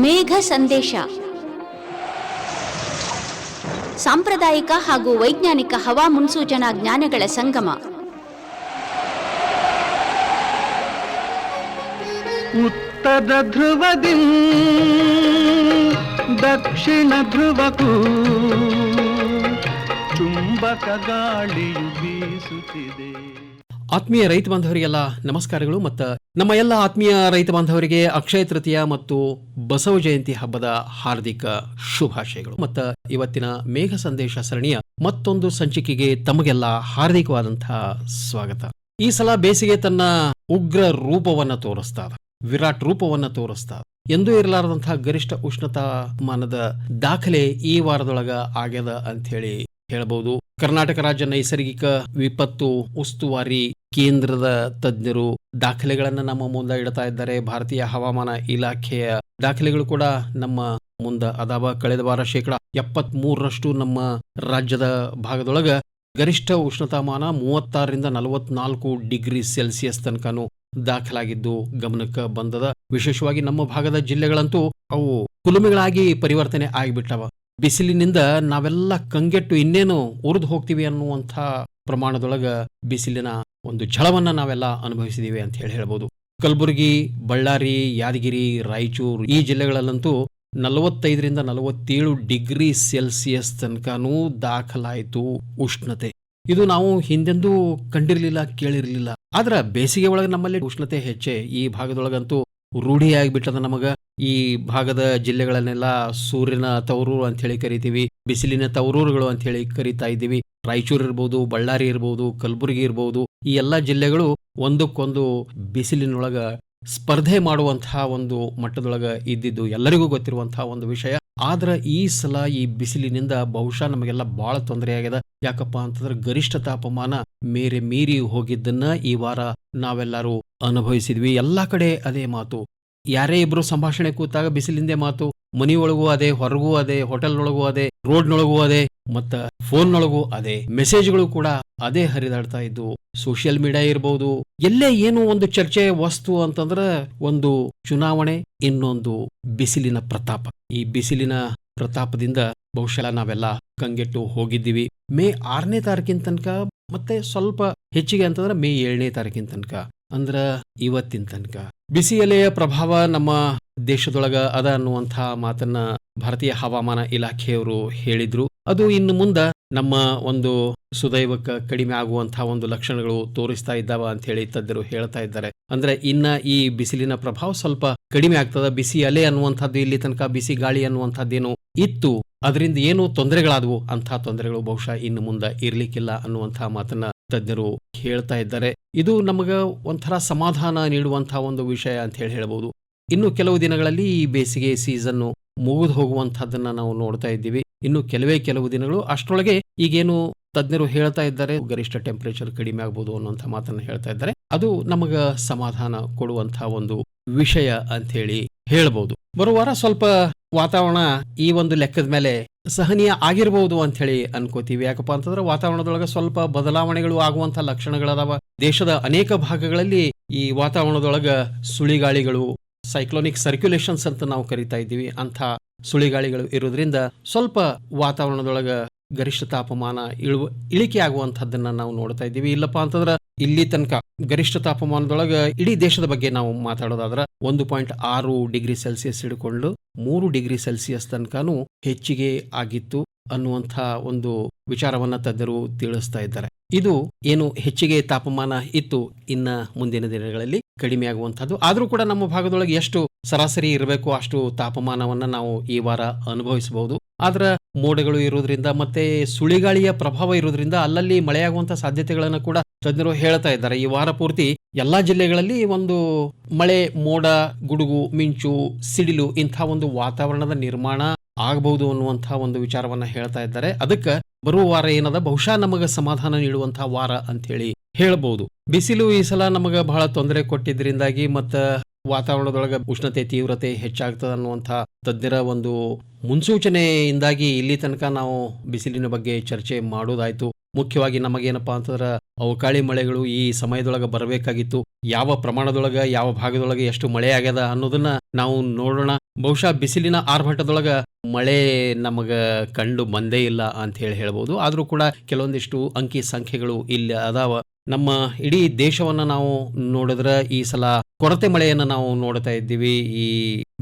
ಮೇಘ ಸಂದೇಶ. ಸಾಂಪ್ರದಾಯಿಕ ಹಾಗೂ ವೈಜ್ಞಾನಿಕ ಹವಾ ಮುನ್ಸೂಚನಾ ಜ್ಞಾನಗಳ ಸಂಗಮ. ಉತ್ತರ ಧ್ರುವದಿ ದಕ್ಷಿಣ ಧ್ರುವಕ್ಕೂ ಚುಂಬಕ ಗಾಳಿಯು ಬೀಸುತ್ತಿದೆ. ಆತ್ಮೀಯ ರೈತ ಬಾಂಧವರಿಗೆಲ್ಲ ನಮಸ್ಕಾರಗಳು ಮತ್ತು ನಮ್ಮ ಎಲ್ಲ ಆತ್ಮೀಯ ರೈತ ಬಾಂಧವರಿಗೆ ಅಕ್ಷಯ ತೃತೀಯ ಮತ್ತು ಬಸವ ಜಯಂತಿ ಹಬ್ಬದ ಹಾರ್ದಿಕ ಶುಭಾಶಯಗಳು ಮತ್ತು ಇವತ್ತಿನ ಮೇಘ ಸಂದೇಶ ಸರಣಿಯ ಮತ್ತೊಂದು ಸಂಚಿಕೆಗೆ ತಮಗೆಲ್ಲ ಹಾರ್ದಿಕವಾದಂತಹ ಸ್ವಾಗತ ಈ ಸಲ ಬೇಸಿಗೆ ತನ್ನ ಉಗ್ರ ರೂಪವನ್ನ ತೋರಿಸ್ತಾ ಇದೆ. ವಿರಾಟ್ ರೂಪವನ್ನ ತೋರಿಸ್ತಾ ಇದೆ. ಎಂದೂ ಇರಲಾರದಂತಹ ಗರಿಷ್ಠ ಉಷ್ಣತಾಮಾನದ ದಾಖಲೆ ಈ ವಾರದೊಳಗ ಆಗ್ಯದ ಅಂತ ಹೇಳಿ ಹೇಳಬಹುದು ಕರ್ನಾಟಕ ರಾಜ್ಯ ನೈಸರ್ಗಿಕ ವಿಪತ್ತು ಉಸ್ತುವಾರಿ ಕೇಂದ್ರದ ತಜ್ಞರು ದಾಖಲೆಗಳನ್ನು ನಮ್ಮ ಮುಂದೆ ಇಡ್ತಾ ಇದ್ದಾರೆ. ಭಾರತೀಯ ಹವಾಮಾನ ಇಲಾಖೆಯ ದಾಖಲೆಗಳು ಕೂಡ ನಮ್ಮ ಮುಂದ ಅದಾವ. ಕಳೆದ ವಾರ ಶೇಕಡ ಎಪ್ಪತ್ತ್ ಮೂರರಷ್ಟು ನಮ್ಮ ರಾಜ್ಯದ ಭಾಗದೊಳಗ ಗರಿಷ್ಠ ಉಷ್ಣತಾಮಾನ ಮೂವತ್ತಾರರಿಂದ ನಲವತ್ನಾಲ್ಕು ಡಿಗ್ರಿ ಸೆಲ್ಸಿಯಸ್ ತನಕನೂ ದಾಖಲಾಗಿದ್ದು ಗಮನಕ್ಕೆ ಬಂದದ. ವಿಶೇಷವಾಗಿ ನಮ್ಮ ಭಾಗದ ಜಿಲ್ಲೆಗಳಂತೂ ಅವು ಕುಲುಮೆಗಳಾಗಿ ಪರಿವರ್ತನೆ ಆಗಿಬಿಟ್ಟವ. ಬಿಸಿಲಿನಿಂದ ನಾವೆಲ್ಲ ಕಂಗೆಟ್ಟು ಇನ್ನೇನು ಉರಿದು ಹೋಗ್ತೀವಿ ಅನ್ನುವಂಥ ಪ್ರಮಾಣದೊಳಗ ಬಿಸಿಲಿನ ಒಂದು ಝಳವನ್ನ ನಾವೆಲ್ಲ ಅನುಭವಿಸಿದೀವಿ ಅಂತ ಹೇಳಿ ಹೇಳ್ಬೋದು. ಕಲಬುರಗಿ, ಬಳ್ಳಾರಿ, ಯಾದಗಿರಿ, ರಾಯಚೂರು ಈ ಜಿಲ್ಲೆಗಳಲ್ಲಂತೂ ನಲವತ್ತೈದರಿಂದ ನಲವತ್ತೇಳು ಡಿಗ್ರಿ ಸೆಲ್ಸಿಯಸ್ ತನಕನೂ ದಾಖಲಾಯಿತು ಉಷ್ಣತೆ. ಇದು ನಾವು ಹಿಂದೆಂದೂ ಕಂಡಿರಲಿಲ್ಲ, ಕೇಳಿರಲಿಲ್ಲ. ಆದ್ರೆ ಬೇಸಿಗೆ ಒಳಗೆ ನಮ್ಮಲ್ಲಿ ಉಷ್ಣತೆ ಹೆಚ್ಚೆ ಈ ಭಾಗದೊಳಗಂತೂ ರೂಢಿಯಾಗಿಬಿಟ್ಟದ ನಮಗ. ಈ ಭಾಗದ ಜಿಲ್ಲೆಗಳನ್ನೆಲ್ಲ ಸೂರ್ಯನ ತವರೂರು ಅಂತ ಹೇಳಿ ಕರಿತೀವಿ, ಬಿಸಿಲಿನ ತವರೂರುಗಳು ಅಂತ ಹೇಳಿ ಕರಿತಾ ಇದ್ದೀವಿ. ರಾಯಚೂರು ಇರ್ಬೋದು, ಬಳ್ಳಾರಿ ಇರ್ಬೋದು, ಕಲಬುರಗಿ ಇರ್ಬೋದು, ಈ ಎಲ್ಲ ಜಿಲ್ಲೆಗಳು ಒಂದಕ್ಕೊಂದು ಬಿಸಿಲಿನೊಳಗ ಸ್ಪರ್ಧೆ ಮಾಡುವಂತಹ ಒಂದು ಮಟ್ಟದೊಳಗ ಇದ್ದಿದ್ದು ಎಲ್ಲರಿಗೂ ಗೊತ್ತಿರುವಂತಹ ಒಂದು ವಿಷಯ. ಆದ್ರ ಈ ಸಲ ಈ ಬಿಸಿಲಿನಿಂದ ಬಹುಶಃ ನಮಗೆಲ್ಲ ಬಹಳ ತೊಂದರೆ ಆಗಿದೆ ಯಾಕಪ್ಪ ಅಂತಂದ್ರೆ ಗರಿಷ್ಠ ತಾಪಮಾನ ಮೇರೆ ಮೀರಿ ಹೋಗಿದ್ದನ್ನ ಈ ವಾರ ನಾವೆಲ್ಲರೂ ಅನುಭವಿಸಿದ್ವಿ. ಎಲ್ಲಾ ಕಡೆ ಅದೇ ಮಾತು. ಯಾರೇ ಇಬ್ರು ಸಂಭಾಷಣೆ ಕೂತಾಗ ಬಿಸಿಲಿಂದೇ ಮಾತು. ಮನಿಯೊಳಗೂ ಅದೇ, ಹೊರಗೂ ಅದೇ, ಹೋಟೆಲ್ನೊಳಗೂ ಅದೇ, ರೋಡ್ನೊಳಗೂ ಅದೇ, ಮತ್ತ ಫೋನ್ನೊಳಗೂ ಅದೇ ಮೆಸೇಜ್ಗಳು ಕೂಡ ಅದೇ ಹರಿದಾಡ್ತಾ ಇದ್ದು, ಸೋಷಿಯಲ್ ಮೀಡಿಯಾ ಇರ್ಬೋದು, ಎಲ್ಲೇ ಏನು ಒಂದು ಚರ್ಚೆ ವಸ್ತು ಅಂತಂದ್ರೆ ಒಂದು ಚುನಾವಣೆ, ಇನ್ನೊಂದು ಬಿಸಿಲಿನ ಪ್ರತಾಪ. ಈ ಬಿಸಿಲಿನ ಪ್ರತಾಪದಿಂದ ಬಹುಶಃ ನಾವೆಲ್ಲ ಕಂಗೆಟ್ಟು ಹೋಗಿದ್ದೀವಿ. ಮೇ ಆರನೇ ತಾರೀಕಿನ ತನಕ ಮತ್ತೆ ಸ್ವಲ್ಪ ಹೆಚ್ಚಿಗೆ ಅಂತಂದ್ರೆ ಮೇ ಏಳನೇ ತಾರೀಕಿನ ತನಕ, ಅಂದ್ರ ಇವತ್ತಿನ ತನಕ. ಬಿಸಿ ಅಲೆಯ ಪ್ರಭಾವ ನಮ್ಮ ದೇಶದೊಳಗ ಅದ ಅನ್ನುವಂಥ ಮಾತನ್ನ ಭಾರತೀಯ ಹವಾಮಾನ ಇಲಾಖೆಯವರು ಹೇಳಿದ್ರು. ಅದು ಇನ್ನು ಮುಂದ ನಮ್ಮ ಒಂದು ಸುದೈವಕ್ಕ ಕಡಿಮೆ ಆಗುವಂತಹ ಒಂದು ಲಕ್ಷಣಗಳು ತೋರಿಸ್ತಾ ಇದ್ದಾವ ಅಂತ ಹೇಳಿ ತಜ್ಞರು ಹೇಳ್ತಾ ಇದ್ದಾರೆ. ಅಂದ್ರೆ ಇನ್ನ ಈ ಬಿಸಿಲಿನ ಪ್ರಭಾವ ಸ್ವಲ್ಪ ಕಡಿಮೆ ಆಗ್ತದ. ಬಿಸಿ ಅಲೆ ಅನ್ನುವಂಥದ್ದು ಇಲ್ಲಿ ತನಕ, ಬಿಸಿ ಗಾಳಿ ಅನ್ನುವಂಥದ್ದೇನು ಇತ್ತು. ಅದರಿಂದ ಏನು ತೊಂದರೆಗಳಾದವು. ಅಂತಹ ತೊಂದರೆಗಳು ಬಹುಶಃ ಇನ್ನು ಮುಂದೆ ಇರ್ಲಿಕ್ಕಿಲ್ಲ ಅನ್ನುವಂತಹ ಮಾತನ್ನ ತಜ್ಞರು ಹೇಳ್ತಾ ಇದ್ದಾರೆ. ಇದು ನಮಗ ಒಂಥರ ಸಮಾಧಾನ ನೀಡುವಂತಹ ಒಂದು ವಿಷಯ ಅಂತ ಹೇಳಿ ಹೇಳ್ಬೋದು. ಇನ್ನು ಕೆಲವು ದಿನಗಳಲ್ಲಿ ಈ ಬೇಸಿಗೆ ಸೀಸನ್ ಮುಗಿದು ಹೋಗುವಂತಹದ್ದನ್ನ ನಾವು ನೋಡ್ತಾ ಇದ್ದೀವಿ. ಇನ್ನು ಕೆಲವೇ ಕೆಲವು ದಿನಗಳು. ಅಷ್ಟರೊಳಗೆ ಈಗೇನು ತಜ್ಞರು ಹೇಳ್ತಾ ಇದ್ದಾರೆ, ಗರಿಷ್ಠ ಟೆಂಪರೇಚರ್ ಕಡಿಮೆ ಆಗ್ಬೋದು ಅನ್ನುವಂಥ ಮಾತನ್ನ ಹೇಳ್ತಾ ಇದ್ದಾರೆ. ಅದು ನಮಗ ಸಮಾಧಾನ ಕೊಡುವಂತಹ ಒಂದು ವಿಷಯ ಅಂತ ಹೇಳಿ ಹೇಳ್ಬೋದು. ಬರುವ ವಾರ ಸ್ವಲ್ಪ ವಾತಾವರಣ ಈ ಒಂದು ಲೆಕ್ಕದ ಮೇಲೆ ಸಹನೀಯ ಆಗಿರಬಹುದು ಅಂತ ಹೇಳಿ ಅನ್ಕೋತೀವಿ. ಯಾಕಪ್ಪ ಅಂತಂದ್ರೆ ವಾತಾವರಣದೊಳಗೆ ಸ್ವಲ್ಪ ಬದಲಾವಣೆಗಳು ಆಗುವಂತಹ ಲಕ್ಷಣಗಳದಾವ. ದೇಶದ ಅನೇಕ ಭಾಗಗಳಲ್ಲಿ ಈ ವಾತಾವರಣದೊಳಗ ಸುಳಿಗಾಳಿಗಳು ಸೈಕ್ಲೋನಿಕ್ ಸರ್ಕ್ಯುಲೇಷನ್ಸ್ ಅಂತ ನಾವು ಕರಿತಾ ಇದ್ದೀವಿ. ಅಂಥ ಸುಳಿಗಾಳಿಗಳು ಇರೋದ್ರಿಂದ ಸ್ವಲ್ಪ ವಾತಾವರಣದೊಳಗ ಗರಿಷ್ಠ ತಾಪಮಾನ ಇಳುವ, ಇಳಿಕೆ ಆಗುವಂತಹದ್ದನ್ನ ನಾವು ನೋಡ್ತಾ ಇದ್ದೀವಿ. ಇಲ್ಲಪ್ಪ ಅಂತಂದ್ರ ಇಲ್ಲಿ ತನಕ ಗರಿಷ್ಠ ತಾಪಮಾನದೊಳಗ ಇಡೀ ದೇಶದ ಬಗ್ಗೆ ನಾವು ಮಾತಾಡೋದಾದ್ರ ಒಂದು ಪಾಯಿಂಟ್ ಆರು ಡಿಗ್ರಿ ಸೆಲ್ಸಿಯಸ್ ಹಿಡ್ಕೊಂಡು ಮೂರು ಡಿಗ್ರಿ ಸೆಲ್ಸಿಯಸ್ ತನಕನೂ ಹೆಚ್ಚಿಗೆ ಆಗಿತ್ತು. ಅನ್ನುವಂಥ ಒಂದು ವಿಚಾರವನ್ನ ತಜ್ಞರು ತಿಳಿಸ್ತಾ ಇದ್ದಾರೆ. ಇದು ಏನು ಹೆಚ್ಚಿಗೆ ತಾಪಮಾನ ಇತ್ತು ಇನ್ನ ಮುಂದಿನ ದಿನಗಳಲ್ಲಿ ಕಡಿಮೆ ಆಗುವಂತಹದ್ದು ಆದ್ರೂ ಕೂಡ ನಮ್ಮ ಭಾಗದೊಳಗೆ ಎಷ್ಟು ಸರಾಸರಿ ಇರಬೇಕು ಅಷ್ಟು ತಾಪಮಾನವನ್ನ ನಾವು ಈ ವಾರ ಅನುಭವಿಸಬಹುದು. ಆದ್ರ ಮೋಡಗಳು ಇರೋದ್ರಿಂದ ಮತ್ತೆ ಸುಳಿಗಾಳಿಯ ಪ್ರಭಾವ ಇರೋದ್ರಿಂದ ಅಲ್ಲಲ್ಲಿ ಮಳೆಯಾಗುವಂತಹ ಸಾಧ್ಯತೆಗಳನ್ನು ಕೂಡ ತಜ್ಞರು ಹೇಳ್ತಾ ಇದ್ದಾರೆ. ಈ ವಾರ ಪೂರ್ತಿ ಎಲ್ಲಾ ಜಿಲ್ಲೆಗಳಲ್ಲಿ ಒಂದು ಮಳೆ, ಮೋಡ, ಗುಡುಗು, ಮಿಂಚು, ಸಿಡಿಲು ಇಂಥ ಒಂದು ವಾತಾವರಣದ ನಿರ್ಮಾಣ ಆಗಬಹುದು ಅನ್ನುವಂತಹ ಒಂದು ವಿಚಾರವನ್ನ ಹೇಳ್ತಾ ಇದ್ದಾರೆ. ಅದಕ್ಕೆ ಬರುವ ವಾರ ಏನದ? ಬಹುಶಃ ನಮಗ ಸಮಾಧಾನ ನೀಡುವಂತಹ ವಾರ ಅಂತ ಹೇಳಿ ಹೇಳ್ಬೋದು. ಬಿಸಿಲು ಈ ಸಲ ನಮಗ ಬಹಳ ತೊಂದರೆ ಕೊಟ್ಟಿದ್ರಿಂದಾಗಿ ಮತ್ತ ವಾತಾವರಣದೊಳಗ ಉಷ್ಣತೆ ತೀವ್ರತೆ ಹೆಚ್ಚಾಗ್ತದೆ ಅನ್ನುವಂಥ ತಜ್ಞರ ಒಂದು ಮುನ್ಸೂಚನೆಯಿಂದಾಗಿ ಇಲ್ಲಿ ತನಕ ನಾವು ಬಿಸಿಲಿನ ಬಗ್ಗೆ ಚರ್ಚೆ ಮಾಡೋದಾಯ್ತು. ಮುಖ್ಯವಾಗಿ ನಮಗೇನಪ್ಪಾ ಅಂತಂದ್ರೆ ಅವಕಾಳಿ ಮಳೆಗಳು ಈ ಸಮಯದೊಳಗೆ ಬರಬೇಕಾಗಿತ್ತು. ಯಾವ ಪ್ರಮಾಣದೊಳಗೆ, ಯಾವ ಭಾಗದೊಳಗೆ ಎಷ್ಟು ಮಳೆ ಆಗ್ಯದ ಅನ್ನೋದನ್ನ ನಾವು ನೋಡೋಣ. ಬಹುಶಃ ಬಿಸಿಲಿನ ಆರ್ಭಟದೊಳಗೆ ಮಳೆ ನಮಗ ಕಂಡು ಬಂದೇ ಇಲ್ಲ ಅಂತ ಹೇಳಿ ಹೇಳ್ಬೋದು. ಆದರೂ ಕೂಡ ಕೆಲವೊಂದಿಷ್ಟು ಅಂಕಿ ಸಂಖ್ಯೆಗಳು ಇಲ್ಲಿ ಅದಾವ. ನಮ್ಮ ಇಡೀ ದೇಶವನ್ನ ನಾವು ನೋಡಿದ್ರೆ ಈ ಸಲ ಕೊರತೆ ಮಳೆಯನ್ನ ನಾವು ನೋಡ್ತಾ ಇದ್ದೀವಿ. ಈ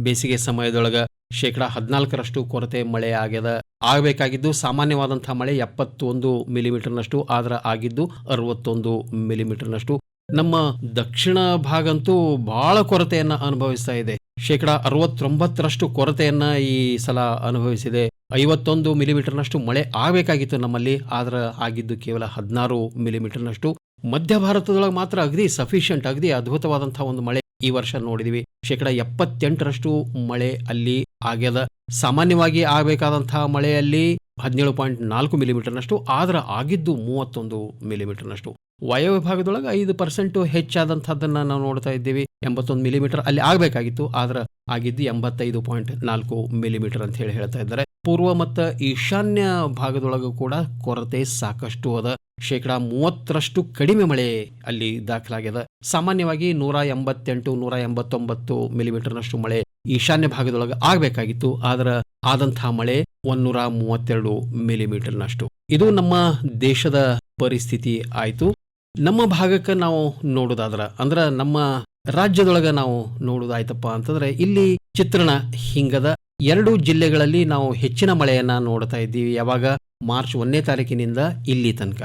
ಬೇಸಿಗೆ ಸಮಯದೊಳಗ ಶೇಕಡ ಹದಿನಾಲ್ಕರಷ್ಟು ಕೊರತೆ ಮಳೆ ಆಗ್ಯದ, ಆಗಬೇಕಾಗಿದ್ದು ಸಾಮಾನ್ಯವಾದಂತಹ ಮಳೆ ಎಪ್ಪತ್ತೊಂದು ಮಿಲಿಮೀಟರ್ನಷ್ಟು, ಆದ್ರ ಆಗಿದ್ದು ಅರವತ್ತೊಂದು ಮಿಲಿಮೀಟರ್ನಷ್ಟು. ನಮ್ಮ ದಕ್ಷಿಣ ಭಾಗ ಅಂತೂ ಬಹಳ ಕೊರತೆಯನ್ನ ಅನುಭವಿಸ್ತಾ ಇದೆ. ಶೇಕಡ ಅರವತ್ತೊಂಬತ್ತರಷ್ಟು ಕೊರತೆಯನ್ನ ಈ ಸಲ ಅನುಭವಿಸಿದೆ. ಐವತ್ತೊಂದು ಮಿಲಿಮೀಟರ್ನಷ್ಟು ಮಳೆ ಆಗಬೇಕಾಗಿತ್ತು ನಮ್ಮಲ್ಲಿ, ಆದರೆ ಆಗಿದ್ದು ಕೇವಲ ಹದಿನಾರು ಮಿಲಿಮೀಟರ್ನಷ್ಟು. ಮಧ್ಯ ಭಾರತದೊಳಗೆ ಮಾತ್ರ ಅಗದಿ ಸಫಿಷಿಯಂಟ್ ಅಗದಿ ಅದ್ಭುತವಾದಂಥ ಒಂದು ಮಳೆ ಈ ವರ್ಷ ನೋಡಿದಿವಿ. ಶೇಕಡ ಎಪ್ಪತ್ತೆಂಟರಷ್ಟು ಮಳೆ ಅಲ್ಲಿ ಆಗ್ಯದ. ಸಾಮಾನ್ಯವಾಗಿ ಆಗಬೇಕಾದಂತಹ ಮಳೆಯಲ್ಲಿ ಹದಿನೇಳು ಪಾಯಿಂಟ್ ನಾಲ್ಕು ಮಿಲಿಮೀಟರ್ನಷ್ಟು, ಆದ್ರ ಆಗಿದ್ದು ಮೂವತ್ತೊಂದು ಮಿಲಿಮೀಟರ್ನಷ್ಟು. ವಾಯವ್ಯ ಭಾಗದೊಳಗೆ ಐದು ಪರ್ಸೆಂಟ್ ಹೆಚ್ಚಾದಂಥದ್ದನ್ನು ನಾವು ನೋಡ್ತಾ ಇದ್ದೀವಿ. ಎಂಬತ್ತೊಂದು ಮಿಲಿಮೀಟರ್ ಅಲ್ಲಿ ಆಗಬೇಕಾಗಿತ್ತು, ಆದ್ರ ಆಗಿದ್ದು ಎಂಬತ್ತೈದು ಪಾಯಿಂಟ್ ನಾಲ್ಕು ಮಿಲಿಮೀಟರ್ ಅಂತ ಹೇಳಿ ಹೇಳ್ತಾ ಇದ್ದಾರೆ. ಪೂರ್ವ ಮತ್ತು ಈಶಾನ್ಯ ಭಾಗದೊಳಗೂ ಕೂಡ ಕೊರತೆ ಸಾಕಷ್ಟು ಅದ. ಶೇಕಡ ಮೂವತ್ತರಷ್ಟು ಕಡಿಮೆ ಮಳೆ ಅಲ್ಲಿ ದಾಖಲಾಗ್ಯದ. ಸಾಮಾನ್ಯವಾಗಿ ನೂರ ಎಂಬತ್ತೆಂಟು, ನೂರ ಎಂಬತ್ತೊಂಬತ್ತು ಮಿಲಿಮೀಟರ್ನಷ್ಟು ಮಳೆ ಈಶಾನ್ಯ ಭಾಗದೊಳಗೆ ಆಗಬೇಕಾಗಿತ್ತು. ಆದರೆ ಆದಂತಹ ಮಳೆ ಒಂದೂರ ಮೂವತ್ತೆರಡು ಮಿಲಿಮೀಟರ್ನಷ್ಟು. ಇದು ನಮ್ಮ ದೇಶದ ಪರಿಸ್ಥಿತಿ ಆಯಿತು. ನಮ್ಮ ಭಾಗಕ್ಕೆ ನಾವು ನೋಡೋದಾದ್ರೆ, ಅಂದ್ರೆ ನಮ್ಮ ರಾಜ್ಯದೊಳಗ ನಾವು ನೋಡೋದಾಯ್ತಪ್ಪ ಅಂತಂದ್ರೆ ಇಲ್ಲಿ ಚಿತ್ರಣ ಹಿಂಗದ ಎರಡು ಜಿಲ್ಲೆಗಳಲ್ಲಿ ನಾವು ಹೆಚ್ಚಿನ ಮಳೆಯನ್ನ ನೋಡ್ತಾ ಇದ್ದೀವಿ. ಯಾವಾಗ? ಮಾರ್ಚ್ ಒಂದನೇ ತಾರೀಕಿನಿಂದ ಇಲ್ಲಿ ತನಕ.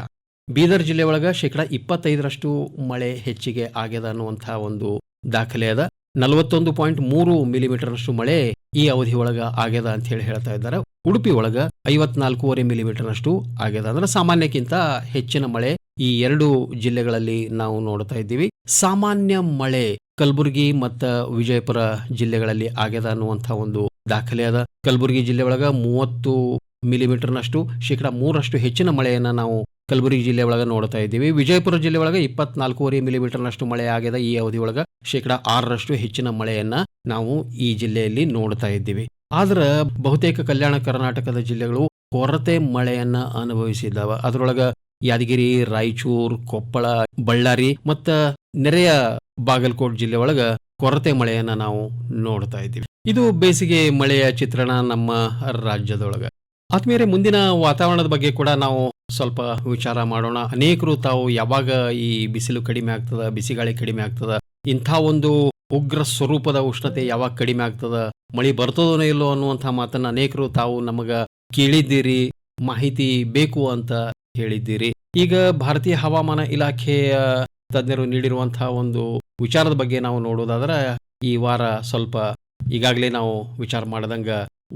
ಬೀದರ್ ಜಿಲ್ಲೆ ಒಳಗ ಶೇಕಡ ಇಪ್ಪತ್ತೈದರಷ್ಟು ಮಳೆ ಹೆಚ್ಚಿಗೆ ಆಗ್ಯದ ಅನ್ನುವಂತಹ ಒಂದು ದಾಖಲೆ ಅದ. ನಲವತ್ತೊಂದು ಪಾಯಿಂಟ್ ಮೂರು ಮಿಲಿಮೀಟರ್ನಷ್ಟು ಮಳೆ ಈ ಅವಧಿ ಒಳಗ ಆಗ್ಯದ ಅಂತ ಹೇಳಿ ಹೇಳ್ತಾ ಇದ್ದಾರೆ. ಉಡುಪಿ ಒಳಗ ಐವತ್ನಾಲ್ಕೂವರೆ ಮಿಲಿಮೀಟರ್ನಷ್ಟು ಆಗ್ಯದ. ಅಂದ್ರೆ ಸಾಮಾನ್ಯಕ್ಕಿಂತ ಹೆಚ್ಚಿನ ಮಳೆ ಈ ಎರಡು ಜಿಲ್ಲೆಗಳಲ್ಲಿ ನಾವು ನೋಡ್ತಾ ಇದ್ದೀವಿ. ಸಾಮಾನ್ಯ ಮಳೆ ಕಲಬುರಗಿ ಮತ್ತು ವಿಜಯಪುರ ಜಿಲ್ಲೆಗಳಲ್ಲಿ ಆಗ್ಯದ ಅನ್ನುವಂತಹ ಒಂದು ದಾಖಲೆ ಅದ. ಕಲಬುರಗಿ ಜಿಲ್ಲೆ ಒಳಗ ಮೂವತ್ತು ಮಿಲಿಮೀಟರ್ನಷ್ಟು, ಶೇಕಡ ಮೂರಷ್ಟು ಹೆಚ್ಚಿನ ಮಳೆಯನ್ನ ನಾವು ಕಲಬುರಗಿ ಜಿಲ್ಲೆ ಒಳಗೆ ನೋಡ್ತಾ ಇದ್ದೀವಿ. ವಿಜಯಪುರ ಜಿಲ್ಲೆ ಒಳಗೆ ಇಪ್ಪತ್ನಾಲ್ಕೂವರೆ ಮಿಲಿಮೀಟರ್ನಷ್ಟು ಮಳೆ ಆಗ್ಯದ ಈ ಅವಧಿ ಒಳಗೆ. ಶೇಕಡ ಆರರಷ್ಟು ಹೆಚ್ಚಿನ ಮಳೆಯನ್ನ ನಾವು ಈ ಜಿಲ್ಲೆಯಲ್ಲಿ ನೋಡ್ತಾ ಇದ್ದೀವಿ. ಆದ್ರ ಬಹುತೇಕ ಕಲ್ಯಾಣ ಕರ್ನಾಟಕದ ಜಿಲ್ಲೆಗಳು ಕೊರತೆ ಮಳೆಯನ್ನ ಅನುಭವಿಸಿದ್ದಾವ. ಅದರೊಳಗ ಯಾದಗಿರಿ, ರಾಯಚೂರು, ಕೊಪ್ಪಳ, ಬಳ್ಳಾರಿ ಮತ್ತ ನೆರೆಯ ಬಾಗಲಕೋಟ್ ಜಿಲ್ಲೆ ಒಳಗ ಕೊರತೆ ಮಳೆಯನ್ನ ನಾವು ನೋಡ್ತಾ ಇದ್ದೀವಿ. ಇದು ಬೇಸಿಗೆ ಮಳೆಯ ಚಿತ್ರಣ ನಮ್ಮ ರಾಜ್ಯದೊಳಗ. ಆದ್ಮೇಲೆ ಮುಂದಿನ ವಾತಾವರಣದ ಬಗ್ಗೆ ಕೂಡ ನಾವು ಸ್ವಲ್ಪ ವಿಚಾರ ಮಾಡೋಣ. ಅನೇಕರು ತಾವು ಯಾವಾಗ ಈ ಬಿಸಿಲು ಕಡಿಮೆ ಆಗ್ತದ, ಬಿಸಿಗಾಳಿ ಕಡಿಮೆ ಆಗ್ತದ, ಇಂಥ ಒಂದು ಉಗ್ರ ಸ್ವರೂಪದ ಉಷ್ಣತೆ ಯಾವಾಗ ಕಡಿಮೆ ಆಗ್ತದ, ಮಳಿ ಬರ್ತದೋ ಇಲ್ಲೋ ಅನ್ನುವಂಥ ಮಾತನ್ನ ಅನೇಕರು ತಾವು ನಮಗ ಕೇಳಿದ್ದೀರಿ. ಮಾಹಿತಿ ಬೇಕು ಅಂತ ಹೇಳಿದ್ದೀರಿ. ಈಗ ಭಾರತೀಯ ಹವಾಮಾನ ಇಲಾಖೆಯ ತಜ್ಞರು ನೀಡಿರುವಂತಹ ಒಂದು ವಿಚಾರದ ಬಗ್ಗೆ ನಾವು ನೋಡೋದಾದ್ರೆ, ಈ ವಾರ ಸ್ವಲ್ಪ ಈಗಾಗಲೇ ನಾವು ವಿಚಾರ ಮಾಡದಂಗ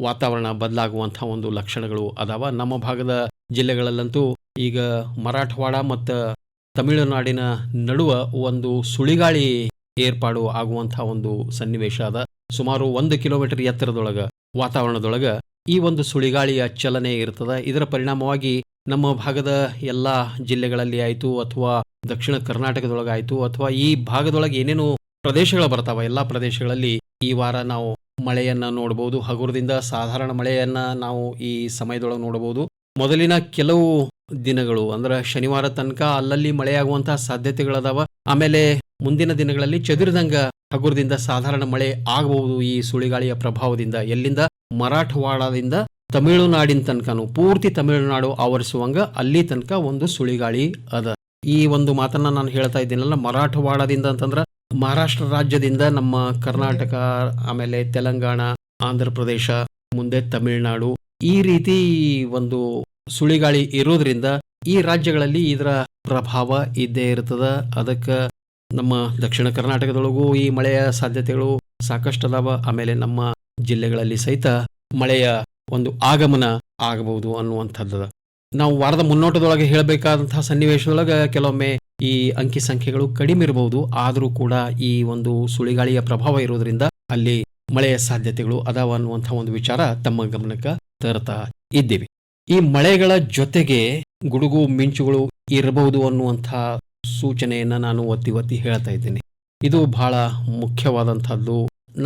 ವಾತಾವರಣ ಬದಲಾಗುವಂತಹ ಒಂದು ಲಕ್ಷಣಗಳು ಅದಾವ. ನಮ್ಮ ಭಾಗದ ಜಿಲ್ಲೆಗಳಲ್ಲಂತೂ ಈಗ ಮರಾಠವಾಡ ಮತ್ತು ತಮಿಳುನಾಡಿನ ನಡುವ ಒಂದು ಸುಳಿಗಾಳಿ ಏರ್ಪಾಡು ಆಗುವಂತಹ ಒಂದು ಸನ್ನಿವೇಶ ಅದ. ಸುಮಾರು ಒಂದು ಕಿಲೋಮೀಟರ್ ಎತ್ತರದೊಳಗ, ವಾತಾವರಣದೊಳಗ ಈ ಒಂದು ಸುಳಿಗಾಳಿಯ ಚಲನೆ ಇರ್ತದೆ. ಇದರ ಪರಿಣಾಮವಾಗಿ ನಮ್ಮ ಭಾಗದ ಎಲ್ಲ ಜಿಲ್ಲೆಗಳಲ್ಲಿ ಆಯಿತು ಅಥವಾ ದಕ್ಷಿಣ ಕರ್ನಾಟಕದೊಳಗಾಯಿತು ಅಥವಾ ಈ ಭಾಗದೊಳಗೆ ಏನೇನು ಪ್ರದೇಶಗಳು ಬರ್ತಾವ, ಎಲ್ಲ ಪ್ರದೇಶಗಳಲ್ಲಿ ಈ ವಾರ ನಾವು ಮಳೆಯನ್ನ ನೋಡಬಹುದು ಹಗುರದಿಂದ ಸಾಧಾರಣ ಮಳೆಯನ್ನ ನಾವು ಈ ಸಮಯದೊಳಗೆ ನೋಡಬಹುದು ಮೊದಲಿನ ಕೆಲವು ದಿನಗಳು, ಅಂದ್ರೆ ಶನಿವಾರ ತನಕ ಅಲ್ಲಲ್ಲಿ ಮಳೆಯಾಗುವಂತಹ ಸಾಧ್ಯತೆಗಳದಾವ. ಆಮೇಲೆ ಮುಂದಿನ ದಿನಗಳಲ್ಲಿ ಚದುರಿದಂಗ ಹಗುರದಿಂದ ಸಾಧಾರಣ ಮಳೆ ಆಗಬಹುದು ಈ ಸುಳಿಗಾಳಿಯ ಪ್ರಭಾವದಿಂದ. ಎಲ್ಲಿಂದ? ಮರಾಠವಾಡದಿಂದ ತಮಿಳುನಾಡಿನ ತನಕನು. ಪೂರ್ತಿ ತಮಿಳುನಾಡು ಆವರಿಸುವಂಗ ಅಲ್ಲಿ ತನಕ ಒಂದು ಸುಳಿಗಾಳಿ ಅದ. ಈ ಒಂದು ಮಾತನ್ನ ನಾನು ಹೇಳ್ತಾ ಇದ್ದೀನಲ್ಲ, ಮರಾಠವಾಡದಿಂದ ಅಂತಂದ್ರ ಮಹಾರಾಷ್ಟ್ರ ರಾಜ್ಯದಿಂದ ನಮ್ಮ ಕರ್ನಾಟಕ, ಆಮೇಲೆ ತೆಲಂಗಾಣ ಆಂಧ್ರ ಪ್ರದೇಶ ಮುಂದೆ ತಮಿಳುನಾಡು. ಈ ರೀತಿ ಒಂದು ಸುಳಿಗಾಳಿ ಇರೋದ್ರಿಂದ ಈ ರಾಜ್ಯಗಳಲ್ಲಿ ಇದರ ಪ್ರಭಾವ ಇದ್ದೇ ಇರ್ತದ. ಅದಕ್ಕೆ ನಮ್ಮ ದಕ್ಷಿಣ ಕರ್ನಾಟಕದೊಳಗೂ ಈ ಮಳೆಯ ಸಾಧ್ಯತೆಗಳು ಸಾಕಷ್ಟು ಅದಾವ ಆಮೇಲೆ ನಮ್ಮ ಜಿಲ್ಲೆಗಳಲ್ಲಿ ಸಹಿತ ಮಳೆಯ ಒಂದು ಆಗಮನ ಆಗಬಹುದು ಅನ್ನುವಂಥದ್ದದ. ನಾವು ವಾರದ ಮುನ್ನೋಟದೊಳಗೆ ಹೇಳಬೇಕಾದಂತಹ ಸನ್ನಿವೇಶದೊಳಗೆ ಕೆಲವೊಮ್ಮೆ ಈ ಅಂಕಿ ಸಂಖ್ಯೆಗಳು ಕಡಿಮೆ ಇರಬಹುದು. ಆದರೂ ಕೂಡ ಈ ಒಂದು ಸುಳಿಗಾಳಿಯ ಪ್ರಭಾವ ಇರೋದ್ರಿಂದ ಅಲ್ಲಿ ಮಳೆಯ ಸಾಧ್ಯತೆಗಳು ಅದಾವ ಅನ್ನುವಂಥ ಒಂದು ವಿಚಾರ ತಮ್ಮ ಗಮನಕ್ಕೆ ತರ್ತಾ ಇದ್ದೇವೆ. ಈ ಮಳೆಗಳ ಜೊತೆಗೆ ಗುಡುಗು ಮಿಂಚುಗಳು ಇರಬಹುದು ಅನ್ನುವಂಥ ಸೂಚನೆಯನ್ನ ನಾನು ಒತ್ತಿ ಒತ್ತಿ ಹೇಳ್ತಾ ಇದ್ದೀನಿ. ಇದು ಬಹಳ ಮುಖ್ಯವಾದಂಥದ್ದು.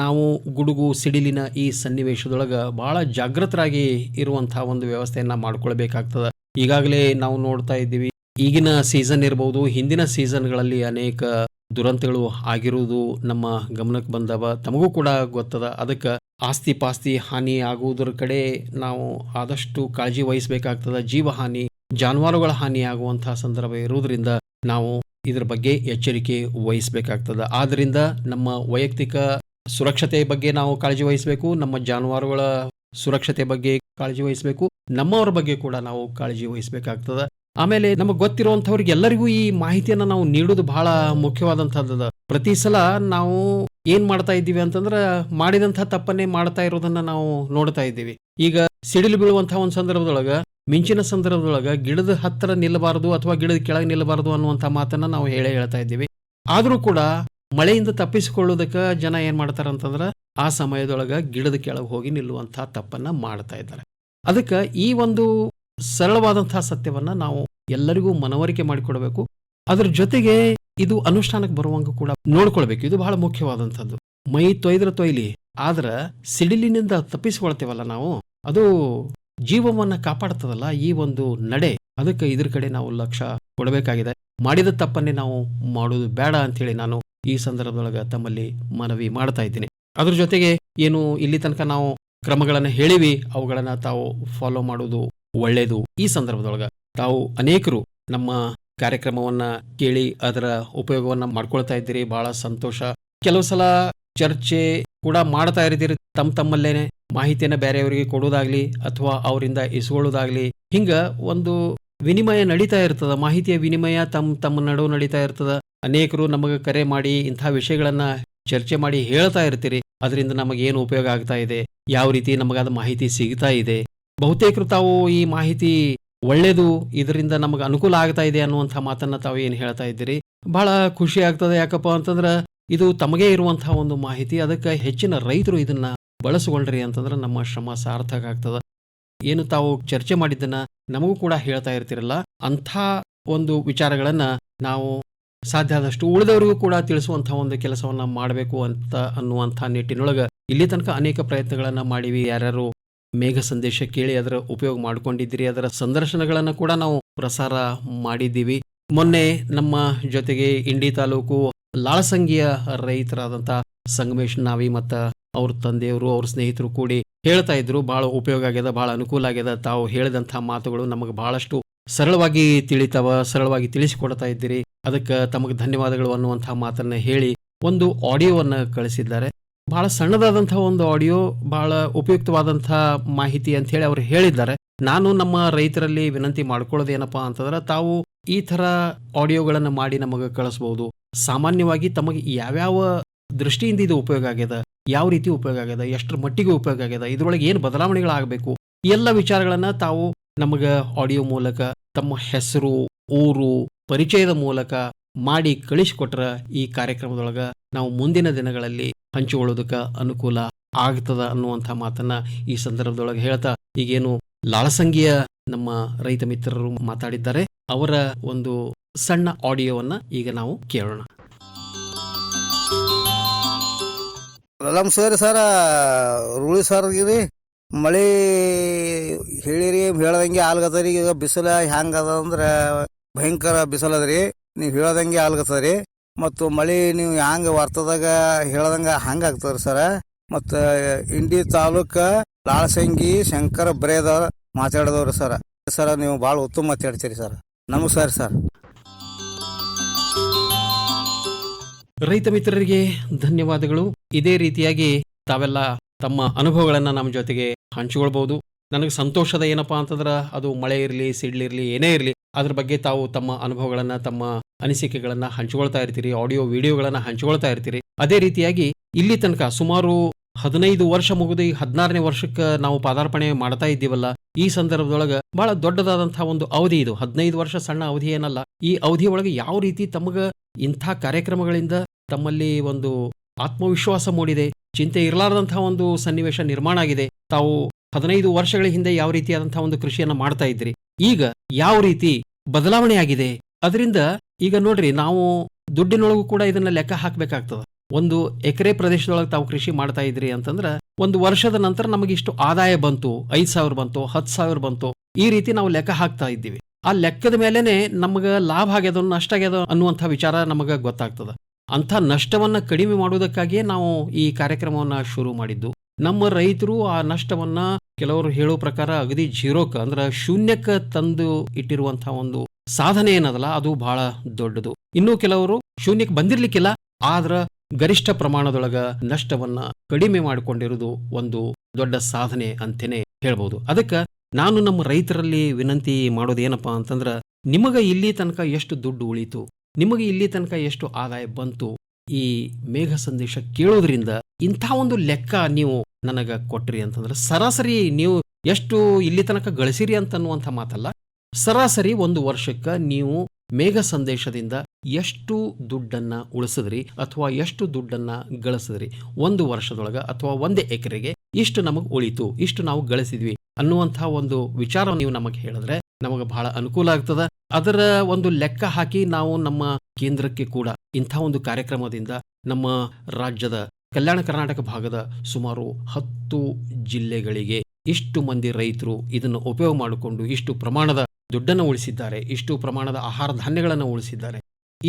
ನಾವು ಗುಡುಗು, ಸಿಡಿಲಿನ ಈ ಸನ್ನಿವೇಶದೊಳಗ ಬಹಳ ಜಾಗೃತರಾಗಿ ಇರುವಂತಹ ಒಂದು ವ್ಯವಸ್ಥೆಯನ್ನು ಮಾಡಿಕೊಳ್ಬೇಕಾಗ್ತದೆ. ಈಗಾಗಲೇ ನಾವು ನೋಡ್ತಾ ಇದ್ದೀವಿ, ಈಗಿನ ಸೀಸನ್ ಇರಬಹುದು ಹಿಂದಿನ ಸೀಸನ್ಗಳಲ್ಲಿ ಅನೇಕ ದುರಂತಗಳು ಆಗಿರುವುದು ನಮ್ಮ ಗಮನಕ್ಕೆ ಬಂದವ, ತಮಗೂ ಕೂಡ ಗೊತ್ತದ. ಅದಕ್ಕೆ ಆಸ್ತಿ ಪಾಸ್ತಿ ಹಾನಿ ಆಗುವುದರ ಕಡೆ ನಾವು ಆದಷ್ಟು ಕಾಳಜಿ ವಹಿಸಬೇಕಾಗ್ತದ. ಜೀವ ಹಾನಿ ಜಾನುವಾರುಗಳ ಹಾನಿ ಆಗುವಂತಹ ಸಂದರ್ಭ ಇರುವುದರಿಂದ ನಾವು ಇದರ ಬಗ್ಗೆ ಎಚ್ಚರಿಕೆ ವಹಿಸಬೇಕಾಗ್ತದೆ. ಆದ್ದರಿಂದ ನಮ್ಮ ವೈಯಕ್ತಿಕ ಸುರಕ್ಷತೆ ಬಗ್ಗೆ ನಾವು ಕಾಳಜಿ ವಹಿಸಬೇಕು, ನಮ್ಮ ಜಾನುವಾರುಗಳ ಸುರಕ್ಷತೆ ಬಗ್ಗೆ ಕಾಳಜಿ ವಹಿಸಬೇಕು, ನಮ್ಮವರ ಬಗ್ಗೆ ಕೂಡ ನಾವು ಕಾಳಜಿ ವಹಿಸಬೇಕಾಗ್ತದ. ಆಮೇಲೆ ನಮಗೆ ಗೊತ್ತಿರುವಂಥವ್ರಿಗೆ ಎಲ್ಲರಿಗೂ ಈ ಮಾಹಿತಿಯನ್ನ ನಾವು ನೀಡುವುದು ಬಹಳ ಮುಖ್ಯವಾದಂತಹದ್ದು ಪ್ರತಿ ಸಲ ನಾವು ಏನ್ ಮಾಡ್ತಾ ಇದ್ದೀವಿ ಅಂತಂದ್ರ ಮಾಡಿದಂತಹ ತಪ್ಪನ್ನೇ ಮಾಡ್ತಾ ಇರೋದನ್ನ ನಾವು ನೋಡ್ತಾ ಇದ್ದೀವಿ. ಈಗ ಸಿಡಿಲು ಬೀಳುವಂತಹ ಒಂದು ಸಂದರ್ಭದೊಳಗ, ಮಿಂಚಿನ ಸಂದರ್ಭದೊಳಗ ಗಿಡದ ಹತ್ತಿರ ನಿಲ್ಲಬಾರದು ಅಥವಾ ಗಿಡದ ಕೆಳಗೆ ನಿಲ್ಲಬಾರದು ಅನ್ನುವಂಥ ಮಾತನ್ನ ನಾವು ಹೇಳೇ ಹೇಳ್ತಾ ಇದ್ದೀವಿ. ಆದರೂ ಕೂಡ ಮಳೆಯಿಂದ ತಪ್ಪಿಸಿಕೊಳ್ಳೋದಕ್ಕೆ ಜನ ಏನ್ ಮಾಡ್ತಾರ ಅಂತಂದ್ರ, ಆ ಸಮಯದೊಳಗ ಗಿಡದ ಕೆಳಗೆ ಹೋಗಿ ನಿಲ್ಲುವಂಥ ತಪ್ಪನ್ನ ಮಾಡ್ತಾ ಇದ್ದಾರೆ. ಅದಕ್ಕೆ ಈ ಒಂದು ಸರಳವಾದಂತಹ ಸತ್ಯವನ್ನ ನಾವು ಎಲ್ಲರಿಗೂ ಮನವರಿಕೆ ಮಾಡಿಕೊಡಬೇಕು. ಅದ್ರ ಜೊತೆಗೆ ಇದು ಅನುಷ್ಠಾನಕ್ಕೆ ಬರುವಂಗ ಕೂಡ ನೋಡ್ಕೊಳ್ಬೇಕು. ಇದು ಬಹಳ ಮುಖ್ಯವಾದಂಥದ್ದು ಮೈ ತೊಯ್ದ್ರ ತೊಯ್ಲಿ, ಆದ್ರ ಸಿಡಿಲಿನಿಂದ ತಪ್ಪಿಸಿಕೊಳ್ತೇವಲ್ಲ ನಾವು? ಅದು ಜೀವವನ್ನ ಕಾಪಾಡ್ತದಲ್ಲ ಈ ಒಂದು ನಡೆ, ಅದಕ್ಕೆ ಇದ್ರ ಕಡೆ ನಾವು ಲಕ್ಷ್ಯ ಕೊಡಬೇಕಾಗಿದೆ. ಮಾಡಿದ ತಪ್ಪನ್ನೇ ನಾವು ಮಾಡೋದು ಬೇಡ ಅಂತೇಳಿ ನಾನು ಈ ಸಂದರ್ಭದೊಳಗ ತಮ್ಮಲ್ಲಿ ಮನವಿ ಮಾಡ್ತಾ ಇದ್ದೀನಿ. ಅದ್ರ ಜೊತೆಗೆ ಏನು ಇಲ್ಲಿ ತನಕ ನಾವು ಕ್ರಮಗಳನ್ನ ಹೇಳಿವಿ, ಅವುಗಳನ್ನ ತಾವು ಫಾಲೋ ಮಾಡೋದು ಒಳ್ಳೆಯದು ಈ ಸಂದರ್ಭದೊಳಗ ತಾವು ಅನೇಕರು ನಮ್ಮ ಕಾರ್ಯಕ್ರಮವನ್ನ ಕೇಳಿ ಅದರ ಉಪಯೋಗವನ್ನ ಮಾಡ್ಕೊಳ್ತಾ ಇದ್ದೀರಿ, ಬಹಳ ಸಂತೋಷ. ಕೆಲವು ಸಲ ಚರ್ಚೆ ಕೂಡ ಮಾಡ್ತಾ ಇರ್ತೀರಿ. ತಮ್ಮ ತಮ್ಮಲ್ಲೇನೆ ಮಾಹಿತಿಯನ್ನ ಬೇರೆಯವರಿಗೆ ಕೊಡೋದಾಗ್ಲಿ ಅಥವಾ ಅವರಿಂದ ಇಸ್ಕೊಳ್ಳೋದಾಗ್ಲಿ. ಹಿಂಗ ಒಂದು ವಿನಿಮಯ ನಡೀತಾ ಇರ್ತದ. ಮಾಹಿತಿಯ ವಿನಿಮಯ ತಮ್ಮ ತಮ್ಮ ನಡುವೆ ನಡೀತಾ ಇರ್ತದ. ಅನೇಕರು ನಮಗೆ ಕರೆ ಮಾಡಿ ಇಂಥ ವಿಷಯಗಳನ್ನ ಚರ್ಚೆ ಮಾಡಿ ಹೇಳ್ತಾ ಇರ್ತೀರಿ. ಅದರಿಂದ ನಮಗೇನು ಉಪಯೋಗ ಆಗ್ತಾ ಇದೆ. ಯಾವ ರೀತಿ ನಮಗಾದ ಮಾಹಿತಿ ಸಿಗ್ತಾ ಇದೆ. ಬಹುತೇಕರು ತಾವು ಈ ಮಾಹಿತಿ ಒಳ್ಳೇದು ಇದರಿಂದ ನಮಗೆ ಅನುಕೂಲ ಆಗ್ತಾ ಇದೆ ಅನ್ನುವಂಥ ಮಾತನ್ನ ತಾವು ಏನು ಹೇಳ್ತಾ ಇದ್ದೀರಿ. ಬಹಳ ಖುಷಿ ಆಗ್ತದೆ ಯಾಕಪ್ಪ ಅಂತಂದ್ರ ಇದು ತಮಗೆ ಇರುವಂತಹ ಒಂದು ಮಾಹಿತಿ. ಅದಕ್ಕೆ ಹೆಚ್ಚಿನ ರೈತರು ಇದನ್ನ ಬಳಸಿಕೊಳ್ಳ್ರಿ ಅಂತಂದ್ರೆ ನಮ್ಮ ಶ್ರಮ ಸಾರ್ಥಕ ಆಗ್ತದ. ಏನು ತಾವು ಚರ್ಚೆ ಮಾಡಿದ್ದನ್ನ ನಮಗೂ ಕೂಡ ಹೇಳ್ತಾ ಇರ್ತಿರಲ್ಲ. ಅಂಥ ಒಂದು ವಿಚಾರಗಳನ್ನ ನಾವು ಸಾಧ್ಯ ಆದಷ್ಟು ಉಳಿದವರಿಗೂ ಕೂಡ ತಿಳಿಸುವಂತಹ ಒಂದು ಕೆಲಸವನ್ನ ಮಾಡಬೇಕು ಅಂತ ಅನ್ನುವಂಥ ನಿಟ್ಟಿನೊಳಗ ಇಲ್ಲಿ ತನಕ ಅನೇಕ ಪ್ರಯತ್ನಗಳನ್ನ ಮಾಡಿವಿ. ಯಾರ್ಯಾರು ಮೇಘ ಸಂದೇಶ ಕೇಳಿ ಅದರ ಉಪಯೋಗ ಮಾಡಿಕೊಂಡಿದ್ದೀರಿ, ಅದರ ಸಂದರ್ಶನಗಳನ್ನ ಕೂಡ ನಾವು ಪ್ರಸಾರ ಮಾಡಿದ್ದೀವಿ. ಮೊನ್ನೆ ನಮ್ಮ ಜೊತೆಗೆ ಇಂಡಿ ತಾಲೂಕು ಲಾಳಸಂಗಿಯ ರೈತರಾದಂತ ಸಂಗಮೇಶ್ ನಾವಿ ಮತ್ತ ಅವ್ರ ತಂದೆಯವರು, ಅವ್ರ ಸ್ನೇಹಿತರು ಕೂಡಿ ಹೇಳ್ತಾ ಇದ್ರು. ಬಹಳ ಉಪಯೋಗ ಆಗ್ಯದ ಬಹಳ ಅನುಕೂಲ ಆಗ್ಯದ. ತಾವು ಹೇಳಿದಂಥ ಮಾತುಗಳು ನಮಗೆ ಬಹಳಷ್ಟು ಸರಳವಾಗಿ ತಿಳಿತಾವ, ಸರಳವಾಗಿ ತಿಳಿಸಿಕೊಡ್ತಾ ಇದ್ದೀರಿ. ಅದಕ್ಕೆ ತಮಗೆ ಧನ್ಯವಾದಗಳು ಅನ್ನುವಂತಹ ಮಾತನ್ನ ಹೇಳಿ ಒಂದು ಆಡಿಯೋವನ್ನ ಕಳಿಸಿದ್ದಾರೆ. ಬಹಳ ಸಣ್ಣದಾದಂತಹ ಒಂದು ಆಡಿಯೋ ಬಹಳ ಉಪಯುಕ್ತವಾದಂತಹ ಮಾಹಿತಿ ಅಂತ ಹೇಳಿ ಅವರು ಹೇಳಿದ್ದಾರೆ. ನಾನು ನಮ್ಮ ರೈತರಲ್ಲಿ ವಿನಂತಿ ಮಾಡ್ಕೊಳ್ಳೋದೇನಪ್ಪಾ ಅಂತಂದ್ರೆ ತಾವು ಈ ತರ ಆಡಿಯೋಗಳನ್ನ ಮಾಡಿ ನಮಗೆ ಕಳಿಸಬಹುದು ಸಾಮಾನ್ಯವಾಗಿ ತಮಗೆ ಯಾವ್ಯಾವ ದೃಷ್ಟಿಯಿಂದ ಇದು ಉಪಯೋಗ ಆಗ್ಯದ, ಯಾವ ರೀತಿ ಉಪಯೋಗ ಆಗ್ಯದ, ಎಷ್ಟರ ಮಟ್ಟಿಗೆ ಉಪಯೋಗ ಆಗ್ಯದ, ಇದ್ರೊಳಗೆ ಏನು ಬದಲಾವಣೆಗಳಾಗಬೇಕು, ಎಲ್ಲ ವಿಚಾರಗಳನ್ನ ತಾವು ನಮಗ ಆಡಿಯೋ ಮೂಲಕ, ತಮ್ಮ ಹೆಸರು, ಊರು, ಪರಿಚಯದ ಮೂಲಕ ಮಾಡಿ ಕಳಿಸಿಕೊಟ್ರ ಈ ಕಾರ್ಯಕ್ರಮದೊಳಗ ನಾವು ಮುಂದಿನ ದಿನಗಳಲ್ಲಿ ಹಂಚಿಕೊಳ್ಳೋದಕ್ಕೆ ಅನುಕೂಲ ಆಗ್ತದ ಅನ್ನುವಂಥ ಮಾತನ್ನ ಈ ಸಂದರ್ಭದೊಳಗೆ ಹೇಳ್ತಾ, ಈಗೇನು ಲಾಳಸಂಗಿಯ ನಮ್ಮ ರೈತ ಮಿತ್ರರು ಮಾತಾಡಿದ್ದಾರೆ. ಅವರ ಒಂದು ಸಣ್ಣ ಆಡಿಯೋವನ್ನ ಈಗ ನಾವು ಕೇಳೋಣ. ನಮಸ್ಕಾರ ಸರ ರೂಳಿ ಸರ್ಗಿರಿ. ಮಳೆ ಹೇಳಿರಿ, ಹೇಳ್ದಂಗೆ ಆಲ್ಗತ್ತರಿ ಈಗ ಬಿಸಿಲ ಹೆಂಗದ ಅಂದ್ರೆ ಭಯಂಕರ ಬಿಸಿಲು ಅದ್ರಿ ನೀವು ಹೇಳ್ದಂಗೆ ಆಲ್ಗತ್ತದ್ರಿ ಮತ್ತು ಮಳೆ ನೀವು ಹ್ಯಾಂಗ ವರ್ತದಾಗ ಹೇಳ್ದಂಗ ಹಂಗ ಆಗ್ತದ್ರಿ ಸರ. ಮತ್ತು ಇಂಡಿ ತಾಲೂಕ ಲಾಳಸಂಗಿ ಶಂಕರ ಬರೇದವ್ರ ಮಾತಾಡಿದವ್ರಿ ಸರ್. ಸರ್, ನೀವು ಭಾಳ ಉತ್ತಮ ಮಾತಾಡ್ತೀರಿ ಸರ್. ನಮಸ್ಕಾರ ಸರ್ ರೈತ ಮಿತ್ರರಿಗೆ ಧನ್ಯವಾದಗಳು. ಇದೇ ರೀತಿಯಾಗಿ ತಾವೆಲ್ಲ ತಮ್ಮ ಅನುಭವಗಳನ್ನ ನಮ್ಮ ಜೊತೆಗೆ ಹಂಚಿಕೊಳ್ಬಹುದು. ನನಗೆ ಸಂತೋಷದ ಏನಪ್ಪಾ ಅಂತಂದ್ರ, ಅದು ಮಳೆ ಇರಲಿ ಸಿಡ್ಲಿರ್ಲಿ ಏನೇ ಇರಲಿ, ಅದ್ರ ಬಗ್ಗೆ ತಾವು ತಮ್ಮ ಅನುಭವಗಳನ್ನ, ತಮ್ಮ ಅನಿಸಿಕೆಗಳನ್ನ ಹಂಚಿಕೊಳ್ತಾ ಇರ್ತೀರಿ, ಆಡಿಯೋ ವಿಡಿಯೋಗಳನ್ನ ಹಂಚಿಕೊಳ್ತಾ ಇರ್ತೀರಿ. ಅದೇ ರೀತಿಯಾಗಿ ಇಲ್ಲಿ ತನಕ ಸುಮಾರು ಹದಿನೈದು ವರ್ಷ ಮುಗಿದು ಹದಿನಾರನೇ ವರ್ಷಕ್ಕೆ ನಾವು ಪಾದಾರ್ಪಣೆ ಮಾಡ್ತಾ ಇದ್ದೀವಲ್ಲ, ಈ ಸಂದರ್ಭದೊಳಗೆ ಬಹಳ ದೊಡ್ಡದಾದಂತಹ ಒಂದು ಅವಧಿ ಇದು. ಹದಿನೈದು ವರ್ಷ ಸಣ್ಣ ಅವಧಿ ಏನಲ್ಲ, ಈ ಅವಧಿ ಒಳಗೆ ಯಾವ ರೀತಿ ತಮಗ ಇಂಥ ಕಾರ್ಯಕ್ರಮಗಳಿಂದ ತಮ್ಮಲ್ಲಿ ಒಂದು ಆತ್ಮವಿಶ್ವಾಸ ಮೂಡಿದೆ, ಚಿಂತೆ ಇರಲಾರದಂತಹ ಒಂದು ಸನ್ನಿವೇಶ ನಿರ್ಮಾಣ ಆಗಿದೆ, ತಾವು ಹದಿನೈದು ವರ್ಷಗಳ ಹಿಂದೆ ಯಾವ ರೀತಿಯಾದಂತಹ ಒಂದು ಕೃಷಿಯನ್ನ ಮಾಡ್ತಾ ಇದ್ರಿ, ಈಗ ಯಾವ ರೀತಿ ಬದಲಾವಣೆ ಆಗಿದೆ, ಅದರಿಂದ ಈಗ ನೋಡ್ರಿ ನಾವು ದುಡ್ಡಿನೊಳಗೂ ಕೂಡ ಇದನ್ನ ಲೆಕ್ಕ ಹಾಕ್ಬೇಕಾಗ್ತದ. ಒಂದು ಎಕರೆ ಪ್ರದೇಶದೊಳಗೆ ತಾವು ಕೃಷಿ ಮಾಡ್ತಾ ಇದ್ರಿ ಅಂತಂದ್ರ ಒಂದು ವರ್ಷದ ನಂತರ ನಮಗೆ ಇಷ್ಟು ಆದಾಯ ಬಂತು, ಐದ್ ಸಾವಿರ ಬಂತು, ಹತ್ತು ಸಾವಿರ ಬಂತು, ಈ ರೀತಿ ನಾವು ಲೆಕ್ಕ ಹಾಕ್ತಾ ಇದ್ದೀವಿ. ಆ ಲೆಕ್ಕದ ಮೇಲೆನೆ ನಮಗೆ ಲಾಭ ಆಗ್ಯದ, ನಷ್ಟ ಆಗ್ಯದ ಅನ್ನುವಂಥ ವಿಚಾರ ನಮಗೆ ಗೊತ್ತಾಗ್ತದ. ಅಂಥ ನಷ್ಟವನ್ನ ಕಡಿಮೆ ಮಾಡುವುದಕ್ಕಾಗಿಯೇ ನಾವು ಈ ಕಾರ್ಯಕ್ರಮವನ್ನ ಶುರು ಮಾಡಿದ್ದು. ನಮ್ಮ ರೈತರು ಆ ನಷ್ಟವನ್ನ ಕೆಲವರು ಹೇಳೋ ಪ್ರಕಾರ ಅಗದಿ ಜೀರೋಕ್ ಅಂದ್ರ ಶೂನ್ಯಕ್ಕ ತಂದು ಇಟ್ಟಿರುವಂತಹ ಒಂದು ಸಾಧನೆ ಏನದಲ್ಲ, ಅದು ಬಹಳ ದೊಡ್ಡದು. ಇನ್ನು ಕೆಲವರು ಶೂನ್ಯಕ್ಕೆ ಬಂದಿರ್ಲಿಕ್ಕಿಲ್ಲ, ಆದ್ರ ಗರಿಷ್ಠ ಪ್ರಮಾಣದೊಳಗ ನಷ್ಟವನ್ನ ಕಡಿಮೆ ಮಾಡಿಕೊಂಡಿರುವುದು ಒಂದು ದೊಡ್ಡ ಸಾಧನೆ ಅಂತೇನೆ ಹೇಳ್ಬೋದು. ಅದಕ್ಕೆ ನಾನು ನಮ್ಮ ರೈತರಲ್ಲಿ ವಿನಂತಿ ಮಾಡೋದೇನಪ್ಪಾ ಅಂತಂದ್ರ, ನಿಮಗ ಇಲ್ಲಿ ತನಕ ಎಷ್ಟು ದುಡ್ಡು ಉಳಿತು, ನಿಮಗೆ ಇಲ್ಲಿ ತನಕ ಎಷ್ಟು ಆದಾಯ ಬಂತು ಈ ಮೇಘ ಸಂದೇಶ ಕೇಳೋದ್ರಿಂದ ಇಂಥ ಒಂದು ಲೆಕ್ಕ ನೀವು ನನಗ ಕೊಟ್ರಿ ಅಂತಂದ್ರೆ, ಸರಾಸರಿ ನೀವು ಎಷ್ಟು ಇಲ್ಲಿ ತನಕ ಗಳಿಸಿರಿ ಅಂತನ್ನುವಂಥ ಮಾತಲ್ಲ, ಸರಾಸರಿ ಒಂದು ವರ್ಷಕ್ಕ ನೀವು ಮೇಘ ಸಂದೇಶದಿಂದ ಎಷ್ಟು ದುಡ್ಡನ್ನು ಉಳಿಸಿದ್ರಿ ಅಥವಾ ಎಷ್ಟು ದುಡ್ಡನ್ನು ಗಳಿಸಿದ್ರಿ? ಒಂದು ವರ್ಷದೊಳಗೆ ಅಥವಾ ಒಂದೇ ಎಕರೆಗೆ ಇಷ್ಟು ನಮಗೆ ಉಳಿತು, ಇಷ್ಟು ನಾವು ಗಳಿಸಿದ್ವಿ ಅನ್ನುವಂಥ ಒಂದು ವಿಚಾರ ನೀವು ನಮಗೆ ಹೇಳಿದ್ರೆ ನಮಗೆ ಬಹಳ ಅನುಕೂಲ ಆಗ್ತದ. ಅದರ ಒಂದು ಲೆಕ್ಕ ಹಾಕಿ ನಾವು ನಮ್ಮ ಕೇಂದ್ರಕ್ಕೆ ಕೂಡ ಇಂಥ ಒಂದು ಕಾರ್ಯಕ್ರಮದಿಂದ ನಮ್ಮ ರಾಜ್ಯದ ಕಲ್ಯಾಣ ಕರ್ನಾಟಕ ಭಾಗದ ಸುಮಾರು ಹತ್ತು ಜಿಲ್ಲೆಗಳಿಗೆ ಇಷ್ಟು ಮಂದಿ ರೈತರು ಇದನ್ನು ಉಪಯೋಗ ಮಾಡಿಕೊಂಡು ಇಷ್ಟು ಪ್ರಮಾಣದ ದುಡ್ಡನ್ನು ಉಳಿಸಿದ್ದಾರೆ, ಇಷ್ಟು ಪ್ರಮಾಣದ ಆಹಾರ ಧಾನ್ಯಗಳನ್ನು ಉಳಿಸಿದ್ದಾರೆ.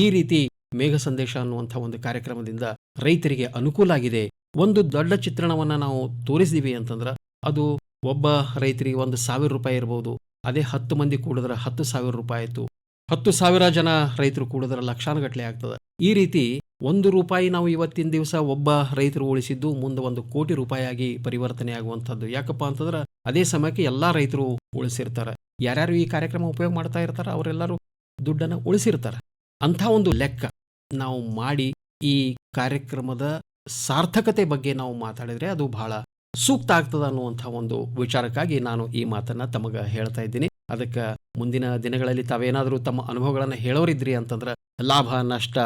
ಈ ರೀತಿ ಮೇಘ ಸಂದೇಶ ಅನ್ನುವಂಥ ಒಂದು ಕಾರ್ಯಕ್ರಮದಿಂದ ರೈತರಿಗೆ ಅನುಕೂಲ ಆಗಿದೆ. ಒಂದು ದೊಡ್ಡ ಚಿತ್ರಣವನ್ನ ನಾವು ತೋರಿಸಿದೀವಿ ಅಂತಂದ್ರ ಅದು ಒಬ್ಬ ರೈತರಿಗೆ ಒಂದು ಸಾವಿರ ರೂಪಾಯಿ ಇರಬಹುದು ಅದೇ ಹತ್ತು ಮಂದಿ ಕೂಡಿದ್ರೆ ಹತ್ತು ಸಾವಿರ ರೂಪಾಯಿ ಆಯ್ತು. ಹತ್ತು ಸಾವಿರ ಜನ ರೈತರು ಕೂಡಿದ್ರೆ ಲಕ್ಷಾನುಗಟ್ಟಲೆ ಆಗ್ತದೆ. ಈ ರೀತಿ ಒಂದು ರೂಪಾಯಿ ನಾವು ಇವತ್ತಿನ ದಿವಸ ಒಬ್ಬ ರೈತರು ಉಳಿಸಿದ್ದು ಮುಂದೆ ಒಂದು ಕೋಟಿ ರೂಪಾಯಿಯಾಗಿ ಪರಿವರ್ತನೆ ಆಗುವಂಥದ್ದು. ಯಾಕಪ್ಪ ಅಂತಂದ್ರೆ ಅದೇ ಸಮಯಕ್ಕೆ ಎಲ್ಲಾ ರೈತರು ಉಳಿಸಿರ್ತಾರೆ. ಯಾರ್ಯಾರು ಈ ಕಾರ್ಯಕ್ರಮ ಉಪಯೋಗ ಮಾಡ್ತಾ ಇರ್ತಾರ ಅವರೆಲ್ಲರೂ ದುಡ್ಡನ್ನು ಉಳಿಸಿರ್ತಾರೆ. ಅಂಥ ಒಂದು ಲೆಕ್ಕ ನಾವು ಮಾಡಿ ಈ ಕಾರ್ಯಕ್ರಮದ ಸಾರ್ಥಕತೆ ಬಗ್ಗೆ ನಾವು ಮಾತಾಡಿದ್ರೆ ಅದು ಬಹಳ ಸೂಕ್ತ ಆಗ್ತದ ಅನ್ನುವಂಥ ಒಂದು ವಿಚಾರಕ್ಕಾಗಿ ನಾನು ಈ ಮಾತನ್ನ ತಮಗ ಹೇಳ್ತಾ ಇದ್ದೀನಿ. ಅದಕ್ಕೆ ಮುಂದಿನ ದಿನಗಳಲ್ಲಿ ತಾವೇನಾದರೂ ತಮ್ಮ ಅನುಭವಗಳನ್ನು ಹೇಳೋರಿದ್ರಿ ಅಂತಂದ್ರೆ ಲಾಭ, ನಷ್ಟ,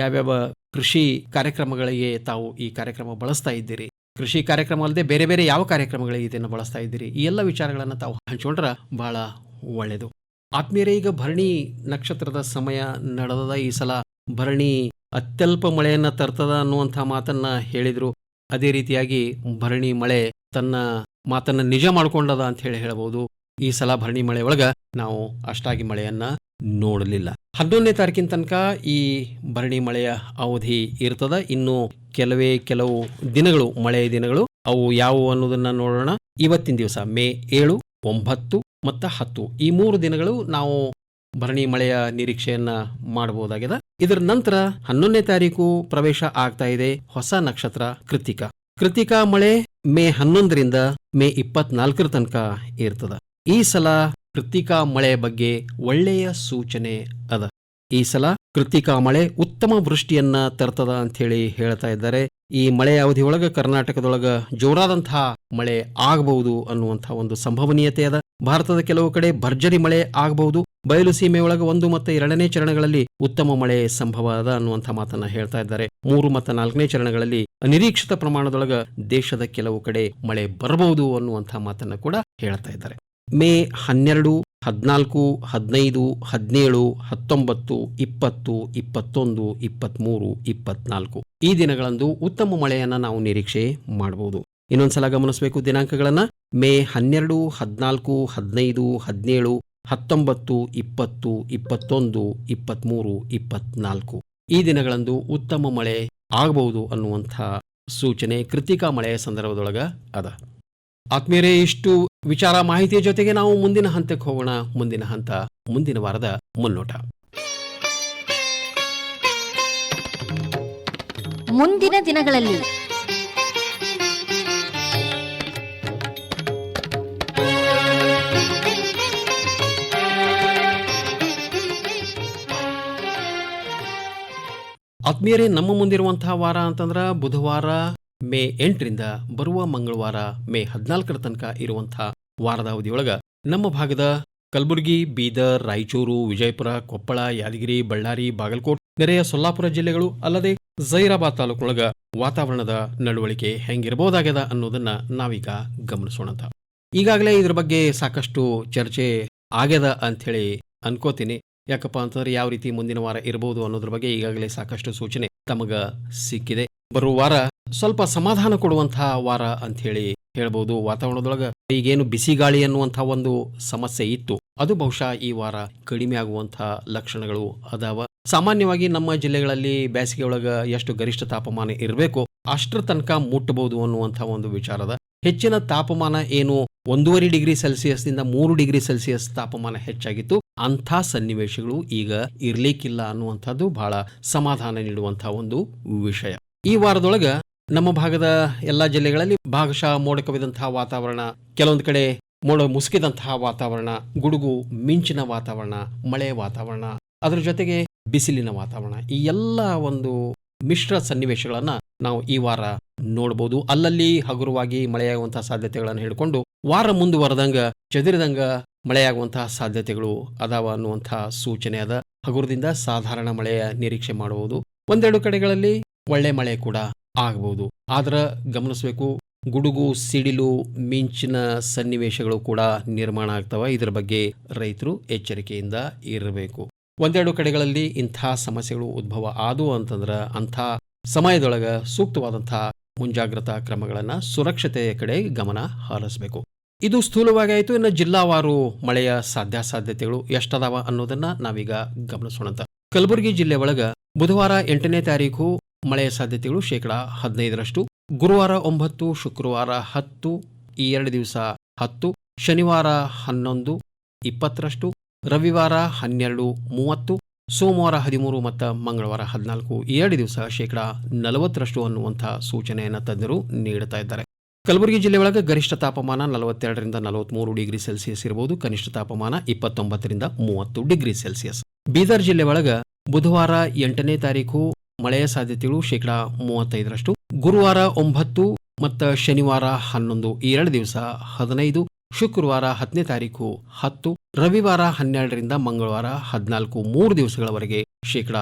ಯಾವ್ಯಾವ ಕೃಷಿ ಕಾರ್ಯಕ್ರಮಗಳಿಗೆ ತಾವು ಈ ಕಾರ್ಯಕ್ರಮ ಬಳಸ್ತಾ ಇದ್ದೀರಿ, ಕೃಷಿ ಕಾರ್ಯಕ್ರಮ ಅಲ್ಲದೆ ಬೇರೆ ಬೇರೆ ಯಾವ ಕಾರ್ಯಕ್ರಮಗಳಿಗೆ ಇದನ್ನು ಬಳಸ್ತಾ ಇದ್ದೀರಿ, ಈ ಎಲ್ಲ ವಿಚಾರಗಳನ್ನು ತಾವು ಹಂಚ್ಕೊಂಡ್ರೆ ಬಹಳ ಒಳ್ಳೆಯದು ಆತ್ಮೀಯರೇ, ಈಗ ಭರಣಿ ನಕ್ಷತ್ರದ ಸಮಯ ನಡೆದದ. ಈ ಸಲ ಭರಣಿ ಅತ್ಯಲ್ಪ ಮಳೆಯನ್ನ ತರ್ತದ ಅನ್ನುವಂಥ ಮಾತನ್ನ ಹೇಳಿದ್ರು. ಅದೇ ರೀತಿಯಾಗಿ ಭರಣಿ ಮಳೆ ತನ್ನ ಮಾತನ್ನ ನಿಜ ಮಾಡ್ಕೊಂಡದ ಅಂತ ಹೇಳಿ ಹೇಳಬಹುದು ಈ ಸಲ ಭರಣಿ ಮಳೆ ಒಳಗ ನಾವು ಅಷ್ಟಾಗಿ ಮಳೆಯನ್ನ ನೋಡಲಿಲ್ಲ. ಹನ್ನೊಂದನೇ ತಾರೀಕಿನ ತನಕ ಈ ಭರಣಿ ಮಳೆಯ ಅವಧಿ ಇರ್ತದ. ಇನ್ನು ಕೆಲವೇ ಕೆಲವು ದಿನಗಳು, ಮಳೆಯ ದಿನಗಳು, ಅವು ಯಾವುವು ಅನ್ನೋದನ್ನ ನೋಡೋಣ. ಇವತ್ತಿನ ದಿವಸ ಮೇ ಏಳು, ಒಂಬತ್ತು ಮತ್ತು ಹತ್ತು. ಈ ಮೂರು ದಿನಗಳು ನಾವು ಭರಣಿ ಮಳೆಯ ನಿರೀಕ್ಷೆಯನ್ನ ಮಾಡಬಹುದಾಗಿದೆ ಇದರ ನಂತರ ಹನ್ನೊಂದನೇ ತಾರೀಕು ಪ್ರವೇಶ ಆಗ್ತಾ ಇದೆ. ಹೊಸ ನಕ್ಷತ್ರ ಕೃತಿಕಾ. ಕೃತಿಕಾ ಮಳೆ ಮೇ ಹನ್ನೊಂದರಿಂದ ಮೇ ಇಪ್ಪತ್ನಾಲ್ಕರ ತನಕ ಇರ್ತದ. ಈ ಸಲ ಕೃತಿಕಾ ಮಳೆ ಬಗ್ಗೆ ಒಳ್ಳೆಯ ಸೂಚನೆ ಅದ. ಈ ಸಲ ಕೃತಿಕಾ ಮಳೆ ಉತ್ತಮ ವೃಷ್ಟಿಯನ್ನ ತರ್ತದ ಅಂತ ಹೇಳಿ ಹೇಳ್ತಾ ಇದ್ದಾರೆ. ಈ ಮಳೆ ಅವಧಿಯೊಳಗ ಒಳಗ ಕರ್ನಾಟಕದೊಳಗ ಜೋರಾದಂತಹ ಮಳೆ ಆಗಬಹುದು ಅನ್ನುವಂತಹ ಒಂದು ಸಂಭವನೀಯತೆ ಅದ. ಭಾರತದ ಕೆಲವು ಕಡೆ ಭರ್ಜರಿ ಮಳೆ ಆಗಬಹುದು. ಬಯಲು ಸೀಮೆ ಒಳಗ ಒಂದು ಮತ್ತು ಎರಡನೇ ಚರಣಗಳಲ್ಲಿ ಉತ್ತಮ ಮಳೆ ಸಂಭವ ಅದ ಅನ್ನುವಂಥ ಮಾತನ್ನ ಹೇಳ್ತಾ ಇದ್ದಾರೆ. ಮೂರು ಮತ್ತು ನಾಲ್ಕನೇ ಚರಣಗಳಲ್ಲಿ ಅನಿರೀಕ್ಷಿತ ಪ್ರಮಾಣದೊಳಗ ದೇಶದ ಕೆಲವು ಕಡೆ ಮಳೆ ಬರಬಹುದು ಅನ್ನುವಂಥ ಮಾತನ್ನ ಕೂಡ ಹೇಳ್ತಾ ಇದ್ದಾರೆ. ಮೇ ಹನ್ನೆರಡು ಹದಿನಾಲ್ಕು, ಹದಿನೈದು, ಹದಿನೇಳು, ಹತ್ತೊಂಬತ್ತು, ಇಪ್ಪತ್ತು, ಇಪ್ಪತ್ತೊಂದು ಇಪ್ಪತ್ತ್ಮೂರು ಇಪ್ಪತ್ನಾಲ್ಕು. ಈ ದಿನಗಳಂದು ಉತ್ತಮ ಮಳೆಯನ್ನ ನಾವು ನಿರೀಕ್ಷೆ ಮಾಡಬಹುದು ಇನ್ನೊಂದ್ಸಲ ಗಮನಿಸಬೇಕು ದಿನಾಂಕಗಳನ್ನ. ಮೇ ಹನ್ನೆರಡು, ಹದಿನಾಲ್ಕು, ಹದಿನೈದು, ಹದಿನೇಳು, ಹತ್ತೊಂಬತ್ತು, ಇಪ್ಪತ್ತು, ಇಪ್ಪತ್ತೊಂದು ಇಪ್ಪತ್ತ್ಮೂರು ಇಪ್ಪತ್ನಾಲ್ಕು. ಈ ದಿನಗಳಂದು ಉತ್ತಮ ಮಳೆ ಆಗಬಹುದು ಅನ್ನುವಂಥ ಸೂಚನೆ ಕೃತಿಕಾ ಮಳೆಯ ಸಂದರ್ಭದೊಳಗ ಅದ. ಆತ್ಮೀಯರೇ, ಇಷ್ಟು ವಿಚಾರ ಮಾಹಿತಿಯ ಜೊತೆಗೆ ನಾವು ಮುಂದಿನ ಹಂತಕ್ಕೆ ಹೋಗೋಣ. ಮುಂದಿನ ಹಂತ ಮುಂದಿನ ವಾರದ ಮುನ್ನೋಟ. ಮುಂದಿನ ದಿನಗಳಲ್ಲಿ. ಆತ್ಮೀಯರೇ ನಮ್ಮ ಮುಂದಿರುವಂತಹ ವಾರ ಅಂತಂದ್ರ ಬುಧವಾರ ಮೇ ಎಂಟರಿಂದ ಬರುವ ಮಂಗಳವಾರ ಮೇ ಹದಿನಾಲ್ಕರ ತನಕ ಇರುವಂತಹ ವಾರದ ಅವಧಿಯೊಳಗ ನಮ್ಮ ಭಾಗದ ಕಲಬುರಗಿ, ಬೀದರ್, ರಾಯಚೂರು, ವಿಜಯಪುರ, ಕೊಪ್ಪಳ, ಯಾದಗಿರಿ, ಬಳ್ಳಾರಿ, ಬಾಗಲಕೋಟ್, ನೆರೆಯ ಸೊಲ್ಲಾಪುರ ಜಿಲ್ಲೆಗಳು ಅಲ್ಲದೆ ಝೈರಾಬಾದ್ ತಾಲೂಕೊಳಗ ವಾತಾವರಣದ ನಡವಳಿಕೆ ಹೆಂಗಿರಬಹುದಾಗ್ಯದ ಅನ್ನೋದನ್ನ ನಾವೀಗ ಗಮನಿಸೋಣಂತ. ಈಗಾಗಲೇ ಇದ್ರ ಬಗ್ಗೆ ಸಾಕಷ್ಟು ಚರ್ಚೆ ಆಗ್ಯದ ಅಂಥೇಳಿ ಅನ್ಕೋತೀನಿ. ಯಾಕಪ್ಪ ಅಂತಂದ್ರೆ ಯಾವ ರೀತಿ ಮುಂದಿನ ವಾರ ಇರಬಹುದು ಅನ್ನೋದ್ರ ಬಗ್ಗೆ ಈಗಾಗಲೇ ಸಾಕಷ್ಟು ಸೂಚನೆ ತಮಗ ಸಿಕ್ಕಿದೆ. ಬರುವ ವಾರ ಸ್ವಲ್ಪ ಸಮಾಧಾನ ಕೊಡುವಂತಹ ವಾರ ಅಂತ ಹೇಳಿ ಹೇಳ್ಬೋದು. ವಾತಾವರಣದೊಳಗೆ ಈಗೇನು ಬಿಸಿ ಗಾಳಿ ಅನ್ನುವಂಥ ಒಂದು ಸಮಸ್ಯೆ ಇತ್ತು. ಅದು ಬಹುಶಃ ಈ ವಾರ ಕಡಿಮೆ ಆಗುವಂತಹ ಲಕ್ಷಣಗಳು ಅದಾವ. ಸಾಮಾನ್ಯವಾಗಿ ನಮ್ಮ ಜಿಲ್ಲೆಗಳಲ್ಲಿ ಬೇಸಿಗೆ ಒಳಗ ಎಷ್ಟು ಗರಿಷ್ಠ ತಾಪಮಾನ ಇರಬೇಕು, ಅಷ್ಟರ ತನಕ ಮುಟ್ಟಬಹುದು ಅನ್ನುವಂಥ ಒಂದು ವಿಚಾರದ ಹೆಚ್ಚಿನ ತಾಪಮಾನ ಏನು ಒಂದೂವರೆ ಡಿಗ್ರಿ ಸೆಲ್ಸಿಯಸ್ನಿಂದ ಮೂರು ಡಿಗ್ರಿ ಸೆಲ್ಸಿಯಸ್ ತಾಪಮಾನ ಹೆಚ್ಚಾಗಿತ್ತು. ಅಂಥ ಸನ್ನಿವೇಶಗಳು ಈಗ ಇರ್ಲಿಕ್ಕಿಲ್ಲ ಅನ್ನುವಂಥದ್ದು ಬಹಳ ಸಮಾಧಾನ ನೀಡುವಂತಹ ಒಂದು ವಿಷಯ. ಈ ವಾರದೊಳಗ ನಮ್ಮ ಭಾಗದ ಎಲ್ಲಾ ಜಿಲ್ಲೆಗಳಲ್ಲಿ ಭಾಗಶಃ ಮೋಡ ಕವಿದಂತಹ ವಾತಾವರಣ, ಕೆಲವೊಂದು ಕಡೆ ಮೋಡ ಮುಸುಕಿದಂತಹ ವಾತಾವರಣ, ಗುಡುಗು ಮಿಂಚಿನ ವಾತಾವರಣ, ಮಳೆ ವಾತಾವರಣ, ಅದರ ಜೊತೆಗೆ ಬಿಸಿಲಿನ ವಾತಾವರಣ. ಈ ಎಲ್ಲ ಒಂದು ಮಿಶ್ರ ಸನ್ನಿವೇಶಗಳನ್ನ ನಾವು ಈ ವಾರ ನೋಡಬಹುದು ಅಲ್ಲಲ್ಲಿ ಹಗುರವಾಗಿ ಮಳೆಯಾಗುವಂತಹ ಸಾಧ್ಯತೆಗಳನ್ನು ಹಿಡ್ಕೊಂಡು ವಾರ ಮುಂದುವರೆದಂಗ ಚದುರಿದಂಗ ಮಳೆಯಾಗುವಂತಹ ಸಾಧ್ಯತೆಗಳು ಅದಾವ ಅನ್ನುವಂತಹ ಸೂಚನೆ ಅದ. ಹಗುರದಿಂದ ಸಾಧಾರಣ ಮಳೆಯ ನಿರೀಕ್ಷೆ ಮಾಡಬಹುದು ಒಂದೆರಡು ಕಡೆಗಳಲ್ಲಿ ಒಳ್ಳೆ ಮಳೆ ಕೂಡ ಆಗಬಹುದು. ಆದ್ರ ಗಮನಿಸಬೇಕು, ಗುಡುಗು, ಸಿಡಿಲು, ಮಿಂಚಿನ ಸನ್ನಿವೇಶಗಳು ಕೂಡ ನಿರ್ಮಾಣ ಆಗ್ತವ. ಇದರ ಬಗ್ಗೆ ರೈತರು ಎಚ್ಚರಿಕೆಯಿಂದ ಇರಬೇಕು. ಒಂದೆರಡು ಕಡೆಗಳಲ್ಲಿ ಇಂಥ ಸಮಸ್ಯೆಗಳು ಉದ್ಭವ ಆದವು ಅಂತಂದ್ರ ಅಂಥ ಸಮಯದೊಳಗ ಸೂಕ್ತವಾದಂಥ ಮುಂಜಾಗ್ರತಾ ಕ್ರಮಗಳನ್ನ ಸುರಕ್ಷತೆಯ ಕಡೆ ಗಮನ ಹರಿಸಬೇಕು. ಇದು ಸ್ಥೂಲವಾಗಿ ಆಯಿತು, ಇನ್ನು ಜಿಲ್ಲಾವಾರು ಮಳೆಯ ಸಾಧ್ಯಾಸಾಧ್ಯತೆಗಳು ಎಷ್ಟದಾವ ಅನ್ನೋದನ್ನ ನಾವೀಗ ಗಮನಿಸೋಣಂತ. ಕಲಬುರಗಿ ಜಿಲ್ಲೆ ಒಳಗ ಬುಧವಾರ ಎಂಟನೇ ತಾರೀಕು ಮಳೆಯ ಸಾಧ್ಯತೆಗಳು ಶೇಕಡ ಹದಿನೈದರಷ್ಟು. ಗುರುವಾರ ಒಂಬತ್ತು, ಶುಕ್ರವಾರ ಹತ್ತು, ಈ ಎರಡು ದಿವಸ ಹತ್ತು, ಶನಿವಾರ ಹನ್ನೊಂದು, ಇಪ್ಪತ್ತರಷ್ಟು, ರವಿವಾರ ಹನ್ನೆರಡು, ಮೂವತ್ತು, ಸೋಮವಾರ ಹದಿಮೂರು ಮತ್ತು ಮಂಗಳವಾರ ಹದಿನಾಲ್ಕು ಎರಡು ದಿವಸ ಶೇಕಡ ನಲವತ್ತರಷ್ಟು ಅನ್ನುವಂಥ ಸೂಚನೆಯನ್ನು ತಜ್ಞರು ನೀಡುತ್ತಾ ಇದ್ದಾರೆ. ಕಲಬುರಗಿ ಜಿಲ್ಲೆ ಒಳಗೆ ಗರಿಷ್ಠ ತಾಪಮಾನ ನಲವತ್ತೆರಡರಿಂದ ನಲವತ್ಮೂರು ಡಿಗ್ರಿ ಸೆಲ್ಸಿಯಸ್ ಇರಬಹುದು ಕನಿಷ್ಠ ತಾಪಮಾನ ಇಪ್ಪತ್ತೊಂಬತ್ತರಿಂದ ಮೂವತ್ತು ಡಿಗ್ರಿ ಸೆಲ್ಸಿಯಸ್. ಬೀದರ್ ಜಿಲ್ಲೆ ಒಳಗೆ ಬುಧವಾರ ಎಂಟನೇ ತಾರೀಕು ಮಳೆಯ ಸಾಧ್ಯತೆಗಳು ಶೇಕಡ ಮೂವತ್ತೈದರಷ್ಟು. ಗುರುವಾರ ಒಂಬತ್ತು ಮತ್ತು ಶನಿವಾರ ಹನ್ನೊಂದು ಈ ಎರಡು ದಿವಸ ಹದಿನೈದು, ಶುಕ್ರವಾರ ಹತ್ತನೇ ತಾರೀಕು ಹತ್ತು, ರವಿವಾರ ಹನ್ನೆರಡರಿಂದ ಮಂಗಳವಾರ ಹದಿನಾಲ್ಕು ಮೂರು ದಿವಸಗಳವರೆಗೆ ಶೇಕಡ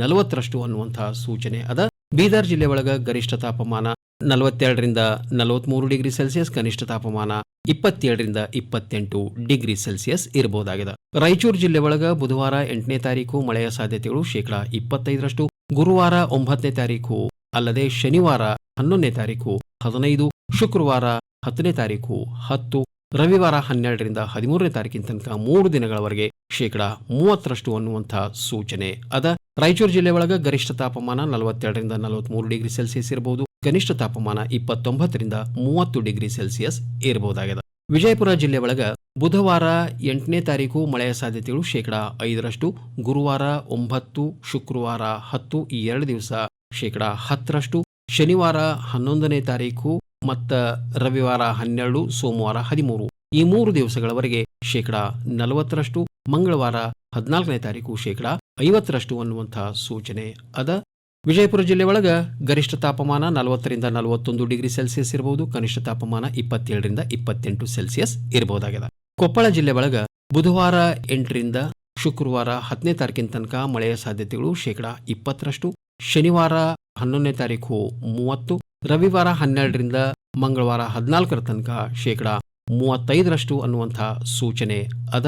ನಲವತ್ತರಷ್ಟು ಅನ್ನುವಂತಹ ಸೂಚನೆ ಅದ. ಬೀದರ್ ಜಿಲ್ಲೆ ಒಳಗ ಗರಿಷ್ಠ ತಾಪಮಾನ ನಲವತ್ತೆರಡರಿಂದ ನಲವತ್ಮೂರು ಡಿಗ್ರಿ ಸೆಲ್ಸಿಯಸ್, ಕನಿಷ್ಠ ತಾಪಮಾನ ಇಪ್ಪತ್ತೇಳರಿಂದ ಇಪ್ಪತ್ತೆಂಟು ಡಿಗ್ರಿ ಸೆಲ್ಸಿಯಸ್ ಇರಬಹುದಾಗಿದೆ ರಾಯಚೂರು ಜಿಲ್ಲೆ ಒಳಗ ಬುಧವಾರ ಎಂಟನೇ ತಾರೀಕು ಮಳೆಯ ಸಾಧ್ಯತೆಗಳು ಶೇಕಡಾ ಇಪ್ಪತ್ತೈದರಷ್ಟು. ಗುರುವಾರ ಒಂಬತ್ತನೇ ತಾರೀಕು ಅಲ್ಲದೆ ಶನಿವಾರ ಹನ್ನೊಂದನೇ ತಾರೀಕು ಹದಿನೈದು, ಶುಕ್ರವಾರ ಹತ್ತನೇ ತಾರೀಕು ಹತ್ತು, ರವಿವಾರ ಹನ್ನೆರಡರಿಂದ ಹದಿಮೂರನೇ ತಾರೀಕಿನ ತನಕ ಮೂರು ದಿನಗಳವರೆಗೆ ಶೇಕಡ ಮೂವತ್ತರಷ್ಟು ಅನ್ನುವಂತಹ ಸೂಚನೆ. ಅದ ರಾಯಚೂರು ಜಿಲ್ಲೆ ಒಳಗ ಗರಿಷ್ಠ ತಾಪಮಾನ ನಲವತ್ತೆರಡರಿಂದ ನಲವತ್ಮೂರು ಡಿಗ್ರಿ ಸೆಲ್ಸಿಯಸ್ ಇರಬಹುದು ಕನಿಷ್ಠ ತಾಪಮಾನ ಇಪ್ಪತ್ತೊಂಬತ್ತರಿಂದ ಮೂವತ್ತು ಡಿಗ್ರಿ ಸೆಲ್ಸಿಯಸ್ ಇರಬಹುದಾಗಿದೆ ವಿಜಯಪುರ ಜಿಲ್ಲೆ ಒಳಗ ಬುಧವಾರ ಎಂಟನೇ ತಾರೀಕು ಮಳೆಯ ಸಾಧ್ಯತೆಗಳು ಶೇಕಡ ಐದರಷ್ಟು, ಗುರುವಾರ ಒಂಬತ್ತು, ಶುಕ್ರವಾರ ಹತ್ತು ಈ ಎರಡು ದಿವಸ ಶೇಕಡ ಹತ್ತರಷ್ಟು, ಶನಿವಾರ ಹನ್ನೊಂದನೇ ತಾರೀಕು ಮತ್ತ ರವಿವಾರ ಹನ್ನೆರಡು, ಸೋಮವಾರ ಹದಿಮೂರು. ಈ ಮೂರು ದಿವಸಗಳವರೆಗೆ ಶೇಕಡ ನಲವತ್ತರಷ್ಟು, ಮಂಗಳವಾರ ಹದಿನಾಲ್ಕನೇ ತಾರೀಕು ಶೇಕಡ ಐವತ್ತರಷ್ಟು ಅನ್ನುವಂತಹ ಸೂಚನೆ ಅದ. ವಿಜಯಪುರ ಜಿಲ್ಲೆ ಒಳಗ ಗರಿಷ್ಠ ತಾಪಮಾನ ನಲವತ್ತರಿಂದ ನಲವತ್ತೊಂದು ಡಿಗ್ರಿ ಸೆಲ್ಸಿಯಸ್ ಇರಬಹುದು ಕನಿಷ್ಠ ತಾಪಮಾನ ಇಪ್ಪತ್ತೇಳರಿಂದ ಇಪ್ಪತ್ತೆಂಟು ಸೆಲ್ಸಿಯಸ್ ಇರಬಹುದಾಗಿದೆ ಕೊಪ್ಪಳ ಜಿಲ್ಲೆ ಒಳಗ ಬುಧವಾರ ಎಂಟರಿಂದ ಶುಕ್ರವಾರ ಹತ್ತನೇ ತಾರೀಕಿನ ತನಕ ಮಳೆಯ ಸಾಧ್ಯತೆಗಳು ಶೇಕಡಾ ಇಪ್ಪತ್ತರಷ್ಟು, ಶನಿವಾರ ಹನ್ನೊಂದನೇ ತಾರೀಕು ಮೂವತ್ತು, ರವಿವಾರ ಹನ್ನೆರಡರಿಂದ ಮಂಗಳವಾರ ಹದಿನಾಲ್ಕರ ತನಕ ಶೇಕಡಾ ಮೂವತ್ತೈದರಷ್ಟು ಅನ್ನುವಂಥ ಸೂಚನೆ ಅದ.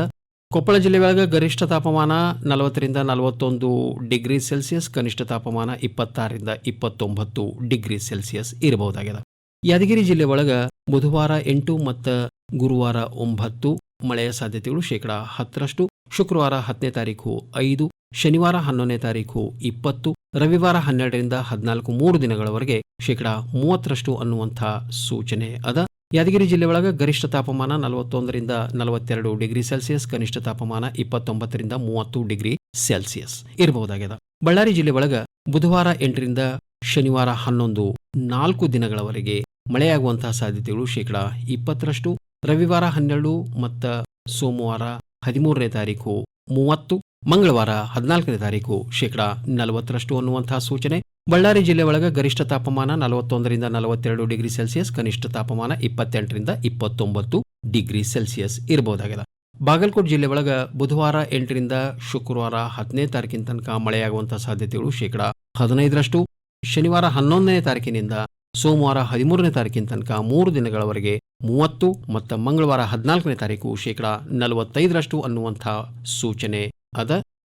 ಕೊಪ್ಪಳ ಜಿಲ್ಲೆ ಒಳಗೆ ಗರಿಷ್ಠ ತಾಪಮಾನ ನಲವತ್ತರಿಂದ ನಲವತ್ತೊಂದು ಡಿಗ್ರಿ ಸೆಲ್ಸಿಯಸ್, ಕನಿಷ್ಠ ತಾಪಮಾನ ಇಪ್ಪತ್ತಾರರಿಂದ ಇಪ್ಪತ್ತೊಂಬತ್ತು ಡಿಗ್ರಿ ಸೆಲ್ಸಿಯಸ್ ಇರಬಹುದಾಗಿದೆ. ಯಾದಗಿರಿ ಜಿಲ್ಲೆ ಒಳಗೆ ಬುಧವಾರ ಎಂಟು ಮತ್ತು ಗುರುವಾರ ಒಂಬತ್ತು ಮಳೆಯ ಸಾಧ್ಯತೆಗಳು ಶೇಕಡ ಹತ್ತರಷ್ಟು, ಶುಕ್ರವಾರ ಹತ್ತನೇ ತಾರೀಕು ಐದು, ಶನಿವಾರ ಹನ್ನೊಂದನೇ ತಾರೀಕು ಇಪ್ಪತ್ತು, ರವಿವಾರ ಹನ್ನೆರಡರಿಂದ ಹದಿನಾಲ್ಕು ಮೂರು ದಿನಗಳವರೆಗೆ ಶೇಕಡ ಮೂವತ್ತರಷ್ಟು ಅನ್ನುವಂಥ ಸೂಚನೆ ಅದ. ಯಾದಗಿರಿ ಜಿಲ್ಲೆ ಒಳಗ ಗರಿಷ್ಠ ತಾಪಮಾನ ನಲವತ್ತೊಂದರಿಂದ ನಲವತ್ತೆರಡು ಡಿಗ್ರಿ ಸೆಲ್ಸಿಯಸ್, ಕನಿಷ್ಠ ತಾಪಮಾನ ಇಪ್ಪತ್ತೊಂಬತ್ತರಿಂದ ಮೂವತ್ತು ಡಿಗ್ರಿ ಸೆಲ್ಸಿಯಸ್ ಇರಬಹುದಾಗಿದೆ ಬಳ್ಳಾರಿ ಜಿಲ್ಲೆ ಒಳಗ ಬುಧವಾರ ಎಂಟರಿಂದ ಶನಿವಾರ ಹನ್ನೊಂದು, ನಾಲ್ಕು ದಿನಗಳವರೆಗೆ ಮಳೆಯಾಗುವಂತಹ ಸಾಧ್ಯತೆಗಳು ಶೇಕಡ ಇಪ್ಪತ್ತರಷ್ಟು. ರವಿವಾರ ಹನ್ನೆರಡು ಮತ್ತು ಸೋಮವಾರ ಹದಿಮೂರನೇ ತಾರೀಕು ಮೂವತ್ತು. ಮಂಗಳವಾರ ಹದಿನಾಲ್ಕನೇ ತಾರೀಕು ಶೇಕಡ ನಲವತ್ತರಷ್ಟು ಅನ್ನುವಂತಹ ಸೂಚನೆ. ಬಳ್ಳಾರಿ ಜಿಲ್ಲೆ ಒಳಗ ಗರಿಷ್ಠ ತಾಪಮಾನ ನಲವತ್ತೊಂದರಿಂದ ನಲವತ್ತೆರಡು ಡಿಗ್ರಿ ಸೆಲ್ಸಿಯಸ್, ಕನಿಷ್ಠ ತಾಪಮಾನ ಇಪ್ಪತ್ತೆಂಟರಿಂದ ಇಪ್ಪತ್ತೊಂಬತ್ತು ಡಿಗ್ರಿ ಸೆಲ್ಸಿಯಸ್ ಇರಬಹುದಾಗಿದೆ ಬಾಗಲಕೋಟೆ ಜಿಲ್ಲೆ ಒಳಗ ಬುಧವಾರ ಎಂಟರಿಂದ ಶುಕ್ರವಾರ ಹತ್ತನೇ ತಾರೀಕಿನ ತನಕ ಮಳೆಯಾಗುವಂತಹ ಸಾಧ್ಯತೆಗಳು ಶೇಕಡ ಹದಿನೈದರಷ್ಟು. ಶನಿವಾರ ಹನ್ನೊಂದನೇ ತಾರೀಕಿನಿಂದ ಸೋಮವಾರ ಹದಿಮೂರನೇ ತಾರೀಕಿನ ತನಕ ಮೂರು ದಿನಗಳವರೆಗೆ ಮೂವತ್ತು, ಮತ್ತು ಮಂಗಳವಾರ ಹದಿನಾಲ್ಕನೇ ತಾರೀಕು ಶೇಕಡ ನಲವತ್ತೈದರಷ್ಟು ಅನ್ನುವಂಥ ಸೂಚನೆ. ಅದ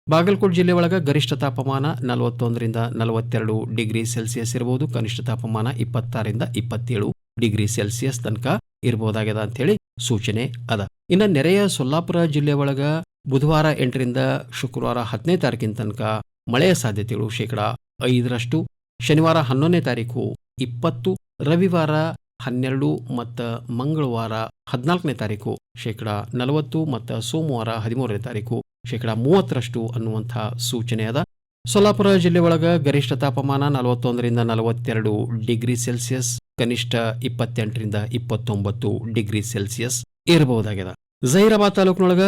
ಬಾಗಲಕೋಟ್ ಜಿಲ್ಲೆ ಒಳಗ ಗರಿಷ್ಠ ತಾಪಮಾನ ನಲವತ್ತೊಂದರಿಂದ ನಲವತ್ತೆರಡು ಡಿಗ್ರಿ ಸೆಲ್ಸಿಯಸ್ ಇರಬಹುದು ಕನಿಷ್ಠ ತಾಪಮಾನ ಇಪ್ಪತ್ತಾರರಿಂದ ಇಪ್ಪತ್ತೇಳು ಡಿಗ್ರಿ ಸೆಲ್ಸಿಯಸ್ ತನಕ ಇರಬಹುದಾಗ್ಯದ ಅಂತೇಳಿ ಸೂಚನೆ ಅದ. ಇನ್ನು ನೆರೆಯ ಸೊಲ್ಲಾಪುರ ಜಿಲ್ಲೆ ಒಳಗ ಬುಧವಾರ ಎಂಟರಿಂದ ಶುಕ್ರವಾರ ಹತ್ತನೇ ತಾರೀಕಿನ ತನಕ ಮಳೆಯ ಸಾಧ್ಯತೆಗಳು ಶೇಕಡ ಐದರಷ್ಟು. ಶನಿವಾರ ಹನ್ನೊಂದನೇ ತಾರೀಕು ಇಪ್ಪತ್ತು, ರವಿವಾರ ಹನ್ನೆರಡು ಮತ್ತು ಮಂಗಳವಾರ ಹದಿನಾಲ್ಕನೇ ತಾರೀಕು ಶೇಕಡ ನಲವತ್ತು ಮತ್ತು ಸೋಮವಾರ ಹದಿಮೂರನೇ ತಾರೀಕು ಶೇಕಡ ಮೂವತ್ತರಷ್ಟು ಅನ್ನುವಂಥ ಸೂಚನೆ ಅದ. ಸೊಲ್ಲಾಪುರ ಜಿಲ್ಲೆ ಗರಿಷ್ಠ ತಾಪಮಾನ ನಲವತ್ತೊಂದರಿಂದ ನಲವತ್ತೆರಡು ಡಿಗ್ರಿ ಸೆಲ್ಸಿಯಸ್, ಕನಿಷ್ಠ ಇಪ್ಪತ್ತೆಂಟರಿಂದ ಇಪ್ಪತ್ತೊಂಬತ್ತು ಡಿಗ್ರಿ ಸೆಲ್ಸಿಯಸ್ ಇರಬಹುದಾಗಿದೆ ಜಹೀರಾಬಾದ್ ತಾಲೂಕಿನೊಳಗ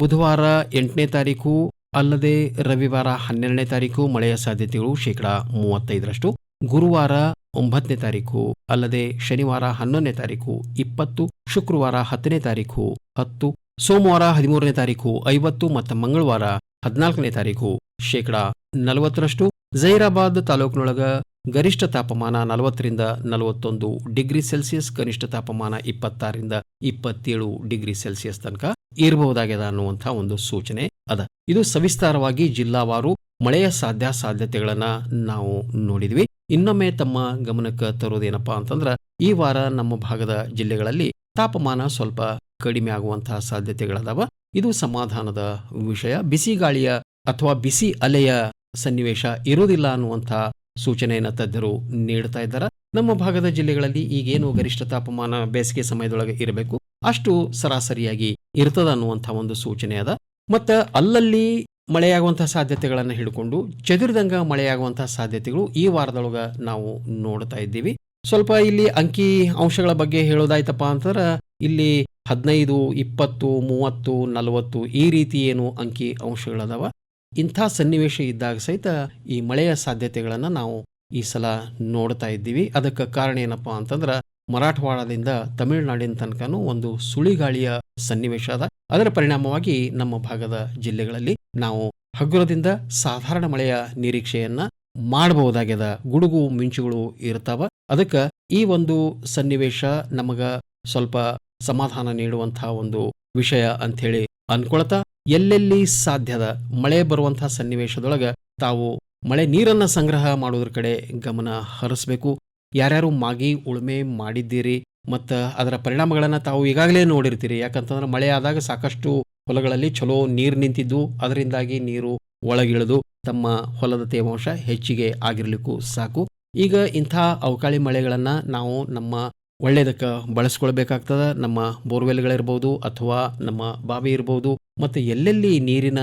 ಬುಧವಾರ ಎಂಟನೇ ತಾರೀಕು ಅಲ್ಲದೆ ರವಿವಾರ ಹನ್ನೆರಡನೇ ತಾರೀಕು ಮಳೆಯ ಸಾಧ್ಯತೆಗಳು ಶೇಕಡ ಮೂವತ್ತೈದರಷ್ಟು. ಗುರುವಾರ ಒಂಬತ್ತನೇ ತಾರೀಕು ಅಲ್ಲದೆ ಶನಿವಾರ ಹನ್ನೊಂದನೇ ತಾರೀಕು ಇಪ್ಪತ್ತು, ಶುಕ್ರವಾರ ಹತ್ತನೇ ತಾರೀಕು ಹತ್ತು ಸೋಮವಾರ ಹದಿಮೂರನೇ ತಾರೀಕು ಐವತ್ತು ಮತ್ತು ಮಂಗಳವಾರ ಹದಿನಾಲ್ಕನೇ ತಾರೀಕು ಶೇಕಡ ನಲವತ್ತರಷ್ಟು. ಜೈರಾಬಾದ್ ತಾಲೂಕಿನೊಳಗ ಗರಿಷ್ಠ ತಾಪಮಾನ ನಲವತ್ತರಿಂದ ನಲವತ್ತೊಂದು ಡಿಗ್ರಿ ಸೆಲ್ಸಿಯಸ್, ಕನಿಷ್ಠ ತಾಪಮಾನ ಇಪ್ಪತ್ತಾರರಿಂದ ಇಪ್ಪತ್ತೇಳು ಡಿಗ್ರಿ ಸೆಲ್ಸಿಯಸ್ ತನಕ ಇರಬಹುದಾಗ್ಯದ ಅನ್ನುವಂಥ ಒಂದು ಸೂಚನೆ ಅದ. ಇದು ಸವಿಸ್ತಾರವಾಗಿ ಜಿಲ್ಲಾವಾರು ಮಳೆಯ ಸಾಧ್ಯ ಸಾಧ್ಯತೆಗಳನ್ನ ನಾವು ನೋಡಿದ್ವಿ. ಇನ್ನೊಮ್ಮೆ ತಮ್ಮ ಗಮನಕ್ಕೆ ತರೋದೇನಪ್ಪಾ ಅಂತಂದ್ರ, ಈ ವಾರ ನಮ್ಮ ಭಾಗದ ಜಿಲ್ಲೆಗಳಲ್ಲಿ ತಾಪಮಾನ ಸ್ವಲ್ಪ ಕಡಿಮೆ ಆಗುವಂತಹ ಸಾಧ್ಯತೆಗಳದಾವ. ಇದು ಸಮಾಧಾನದ ವಿಷಯ. ಬಿಸಿ ಗಾಳಿಯ ಅಥವಾ ಬಿಸಿ ಅಲೆಯ ಸನ್ನಿವೇಶ ಇರುವುದಿಲ್ಲ ಅನ್ನುವಂತಹ ಸೂಚನೆಯನ್ನು ತಜ್ಞರು ನೀಡ್ತಾ ಇದ್ದಾರೆ. ನಮ್ಮ ಭಾಗದ ಜಿಲ್ಲೆಗಳಲ್ಲಿ ಈಗೇನು ಗರಿಷ್ಠ ತಾಪಮಾನ ಬೇಸಿಗೆ ಸಮಯದೊಳಗೆ ಇರಬೇಕು, ಅಷ್ಟು ಸರಾಸರಿಯಾಗಿ ಇರ್ತದ ಅನ್ನುವಂಥ ಒಂದು ಸೂಚನೆ ಅದ. ಮತ್ತು ಅಲ್ಲಲ್ಲಿ ಮಳೆಯಾಗುವಂತಹ ಸಾಧ್ಯತೆಗಳನ್ನು ಹಿಡ್ಕೊಂಡು ಚದುರಿದಂಗ ಮಳೆಯಾಗುವಂತಹ ಸಾಧ್ಯತೆಗಳು ಈ ವಾರದೊಳಗ ನಾವು ನೋಡ್ತಾ ಇದ್ದೀವಿ. ಸ್ವಲ್ಪ ಇಲ್ಲಿ ಅಂಕಿ ಅಂಶಗಳ ಬಗ್ಗೆ ಹೇಳೋದಾಯ್ತಪ್ಪ ಅಂತಂದ್ರೆ ಇಲ್ಲಿ ಹದಿನೈದು, ಇಪ್ಪತ್ತು, ಮೂವತ್ತು, ನಲವತ್ತು ಈ ರೀತಿ ಏನು ಅಂಕಿ ಅಂಶಗಳದಾವ. ಇಂಥ ಸನ್ನಿವೇಶ ಇದ್ದಾಗ ಸಹಿತ ಈ ಮಳೆಯ ಸಾಧ್ಯತೆಗಳನ್ನು ನಾವು ಈ ಸಲ ನೋಡ್ತಾ ಇದ್ದೀವಿ. ಅದಕ್ಕೆ ಕಾರಣ ಏನಪ್ಪ ಅಂತಂದ್ರೆ ಮರಾಠವಾಡದಿಂದ ತಮಿಳುನಾಡಿನ ತನಕನೂ ಒಂದು ಸುಳಿಗಾಳಿಯ ಸನ್ನಿವೇಶ ಅದ. ಅದರ ಪರಿಣಾಮವಾಗಿ ನಮ್ಮ ಭಾಗದ ಜಿಲ್ಲೆಗಳಲ್ಲಿ ನಾವು ಹಗುರದಿಂದ ಸಾಧಾರಣ ಮಳೆಯ ನಿರೀಕ್ಷೆಯನ್ನ ಮಾಡಬಹುದಾಗ್ಯದ ಗುಡುಗು ಮಿಂಚುಗಳು ಇರ್ತಾವ. ಅದಕ್ಕೆ ಈ ಒಂದು ಸನ್ನಿವೇಶ ನಮಗ ಸ್ವಲ್ಪ ಸಮಾಧಾನ ನೀಡುವಂತಹ ಒಂದು ವಿಷಯ ಅಂಥೇಳಿ ಅನ್ಕೊಳ್ತಾ. ಎಲ್ಲೆಲ್ಲಿ ಸಾಧ್ಯದ ಮಳೆ ಬರುವಂತಹ ಸನ್ನಿವೇಶದೊಳಗ ತಾವು ಮಳೆ ನೀರನ್ನ ಸಂಗ್ರಹ ಮಾಡೋದ್ರ ಕಡೆ ಗಮನ ಹರಿಸಬೇಕು. ಯಾರ್ಯಾರು ಮಾಗಿ ಉಳುಮೆ ಮಾಡಿದ್ದೀರಿ ಮತ್ತು ಅದರ ಪರಿಣಾಮಗಳನ್ನು ತಾವು ಈಗಾಗಲೇ ನೋಡಿರ್ತೀರಿ. ಯಾಕಂತಂದ್ರೆ ಮಳೆ ಆದಾಗ ಸಾಕಷ್ಟು ಹೊಲಗಳಲ್ಲಿ ಚಲೋ ನೀರು ನಿಂತಿದ್ದು. ಅದರಿಂದಾಗಿ ನೀರು ಒಳಗಿಳಿದು ತಮ್ಮ ಹೊಲದ ತೇವಾಂಶ ಹೆಚ್ಚಿಗೆ ಆಗಿರಲಿಕ್ಕೂ ಸಾಕು. ಈಗ ಇಂಥ ಅವಕಾಳಿ ಮಳೆಗಳನ್ನು ನಾವು ನಮ್ಮ ಒಳ್ಳೆಯದಕ್ಕೆ ಬಳಸ್ಕೊಳ್ಬೇಕಾಗ್ತದ. ನಮ್ಮ ಬೋರ್ವೆಲ್ಗಳಿರ್ಬೋದು ಅಥವಾ ನಮ್ಮ ಬಾವಿ ಇರ್ಬೋದು. ಮತ್ತು ಎಲ್ಲೆಲ್ಲಿ ನೀರಿನ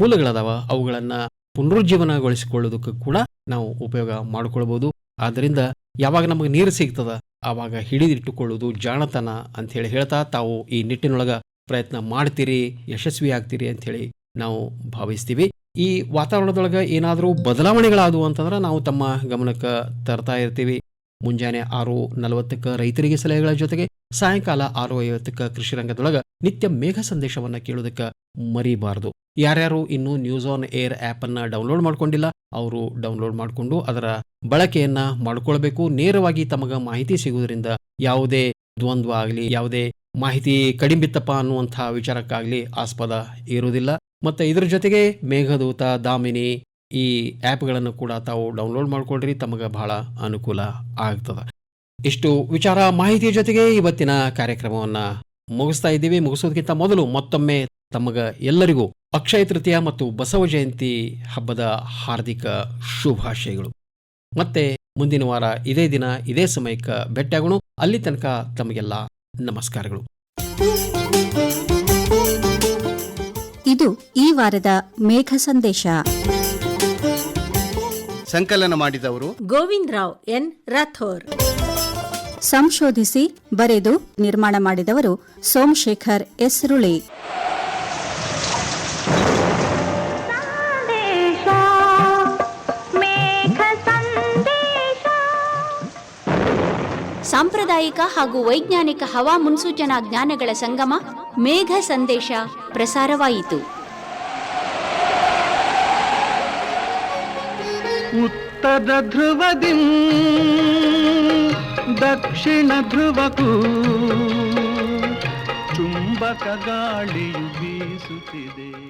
ಮೂಲಗಳದಾವ ಅವುಗಳನ್ನು ಪುನರುಜ್ಜೀವನಗೊಳಿಸಿಕೊಳ್ಳೋದಕ್ಕೂ ಕೂಡ ನಾವು ಉಪಯೋಗ ಮಾಡಿಕೊಳ್ಬೋದು. ಆದ್ದರಿಂದ ಯಾವಾಗ ನಮಗೆ ನೀರು ಸಿಗ್ತದ ಆವಾಗ ಹಿಡಿದಿಟ್ಟುಕೊಳ್ಳೋದು ಜಾಣತನ ಅಂಥೇಳಿ ಹೇಳ್ತಾ ತಾವು ಈ ನಿಟ್ಟಿನೊಳಗೆ ಪ್ರಯತ್ನ ಮಾಡ್ತೀರಿ ಯಶಸ್ವಿ ಆಗ್ತೀರಿ ಅಂಥೇಳಿ ನಾವು ಭಾವಿಸ್ತೀವಿ. ಈ ವಾತಾವರಣದೊಳಗೆ ಏನಾದರೂ ಬದಲಾವಣೆಗಳಾದವು ಅಂತಂದ್ರೆ ನಾವು ತಮ್ಮ ಗಮನಕ್ಕೆ ತರ್ತಾ ಇರ್ತೀವಿ. ಮುಂಜಾನೆ ಆರು ನಲವತ್ತಕ್ಕೆ ರೈತರಿಗೆ ಸಲಹೆಗಳ ಜೊತೆಗೆ ಸಾಯಂಕಾಲ ಆರು ಐವತ್ತಕ್ಕೆ ಕೃಷಿ ರಂಗದೊಳಗೆ ನಿತ್ಯ ಮೇಘ ಸಂದೇಶವನ್ನು ಕೇಳೋದಕ್ಕೆ ಮರಿಬಾರದು. ಯಾರ್ಯಾರು ಇನ್ನೂ ನ್ಯೂಸ್ ಆನ್ ಏರ್ ಆಪ್ ಅನ್ನು ಡೌನ್ಲೋಡ್ ಮಾಡ್ಕೊಂಡಿಲ್ಲ, ಅವರು ಡೌನ್ಲೋಡ್ ಮಾಡಿಕೊಂಡು ಅದರ ಬಳಕೆಯನ್ನ ಮಾಡಿಕೊಳ್ಬೇಕು. ನೇರವಾಗಿ ತಮಗೆ ಮಾಹಿತಿ ಸಿಗುವುದರಿಂದ ಯಾವುದೇ ದ್ವಂದ್ವ ಆಗಲಿ, ಯಾವುದೇ ಮಾಹಿತಿ ಕಡಿಮಿತ್ತಪ್ಪ ಅನ್ನುವಂಥ ವಿಚಾರಕ್ಕಾಗಲಿ ಆಸ್ಪದ ಇರುವುದಿಲ್ಲ ಮತ್ತು ಇದರ ಜೊತೆಗೆ ಮೇಘದೂತ ದಾಮಿನಿ ಈ ಆ್ಯಪ್ಗಳನ್ನು ಕೂಡ ತಾವು ಡೌನ್ಲೋಡ್ ಮಾಡ್ಕೊಳ್ರಿ ತಮಗೆ ಬಹಳ ಅನುಕೂಲ ಆಗ್ತದ. ಇಷ್ಟು ವಿಚಾರ ಮಾಹಿತಿಯ ಜೊತೆಗೆ ಇವತ್ತಿನ ಕಾರ್ಯಕ್ರಮವನ್ನ ಮುಗಿಸ್ತಾ ಇದ್ದೀವಿ. ಮುಗಿಸೋದಕ್ಕಿಂತ ಮೊದಲು ಮತ್ತೊಮ್ಮೆ ತಮಗ ಎಲ್ಲರಿಗೂ ಅಕ್ಷಯ ತೃತೀಯ ಮತ್ತು ಬಸವ ಜಯಂತಿ ಹಬ್ಬದ ಹಾರ್ದಿಕ ಶುಭಾಶಯಗಳು. ಮತ್ತೆ ಮುಂದಿನ ವಾರ ಇದೇ ದಿನ, ಇದೇ ಸಮಯಕ್ಕೆ ಭೇಟಿಯಾಗೋಣ. ಅಲ್ಲಿ ತನಕ ತಮಗೆಲ್ಲ ನಮಸ್ಕಾರಗಳು. ಇದು ಈ ವಾರದ ಮೇಘ ಸಂದೇಶ. ಸಂಕಲನ ಮಾಡಿದವರು ಗೋವಿಂದ್ ರಾವ್ ಎನ್ ರಾಥೋರ್. ಸಂಶೋಧಿಸಿ ಬರೆದು ನಿರ್ಮಾಣ ಮಾಡಿದವರು ಸೋಮಶೇಖರ್ ಎಸ್. ರುಳಿ. ಸಾಂಪ್ರದಾಯಿಕ ಹಾಗೂ ವೈಜ್ಞಾನಿಕ ಹವಾ ಮುನ್ಸೂಚನಾ ಜ್ಞಾನಗಳ ಸಂಗಮ ಮೇಘ ಸಂದೇಶ ಪ್ರಸಾರವಾಯಿತು. ಉತ್ತರ ಧ್ರುವದಿಂ ದಕ್ಷಿಣ ಧ್ರುವಕ್ಕೂ ಚುಂಬಕ ಗಾಳಿಯು ಬೀಸುತ್ತಿದೆ.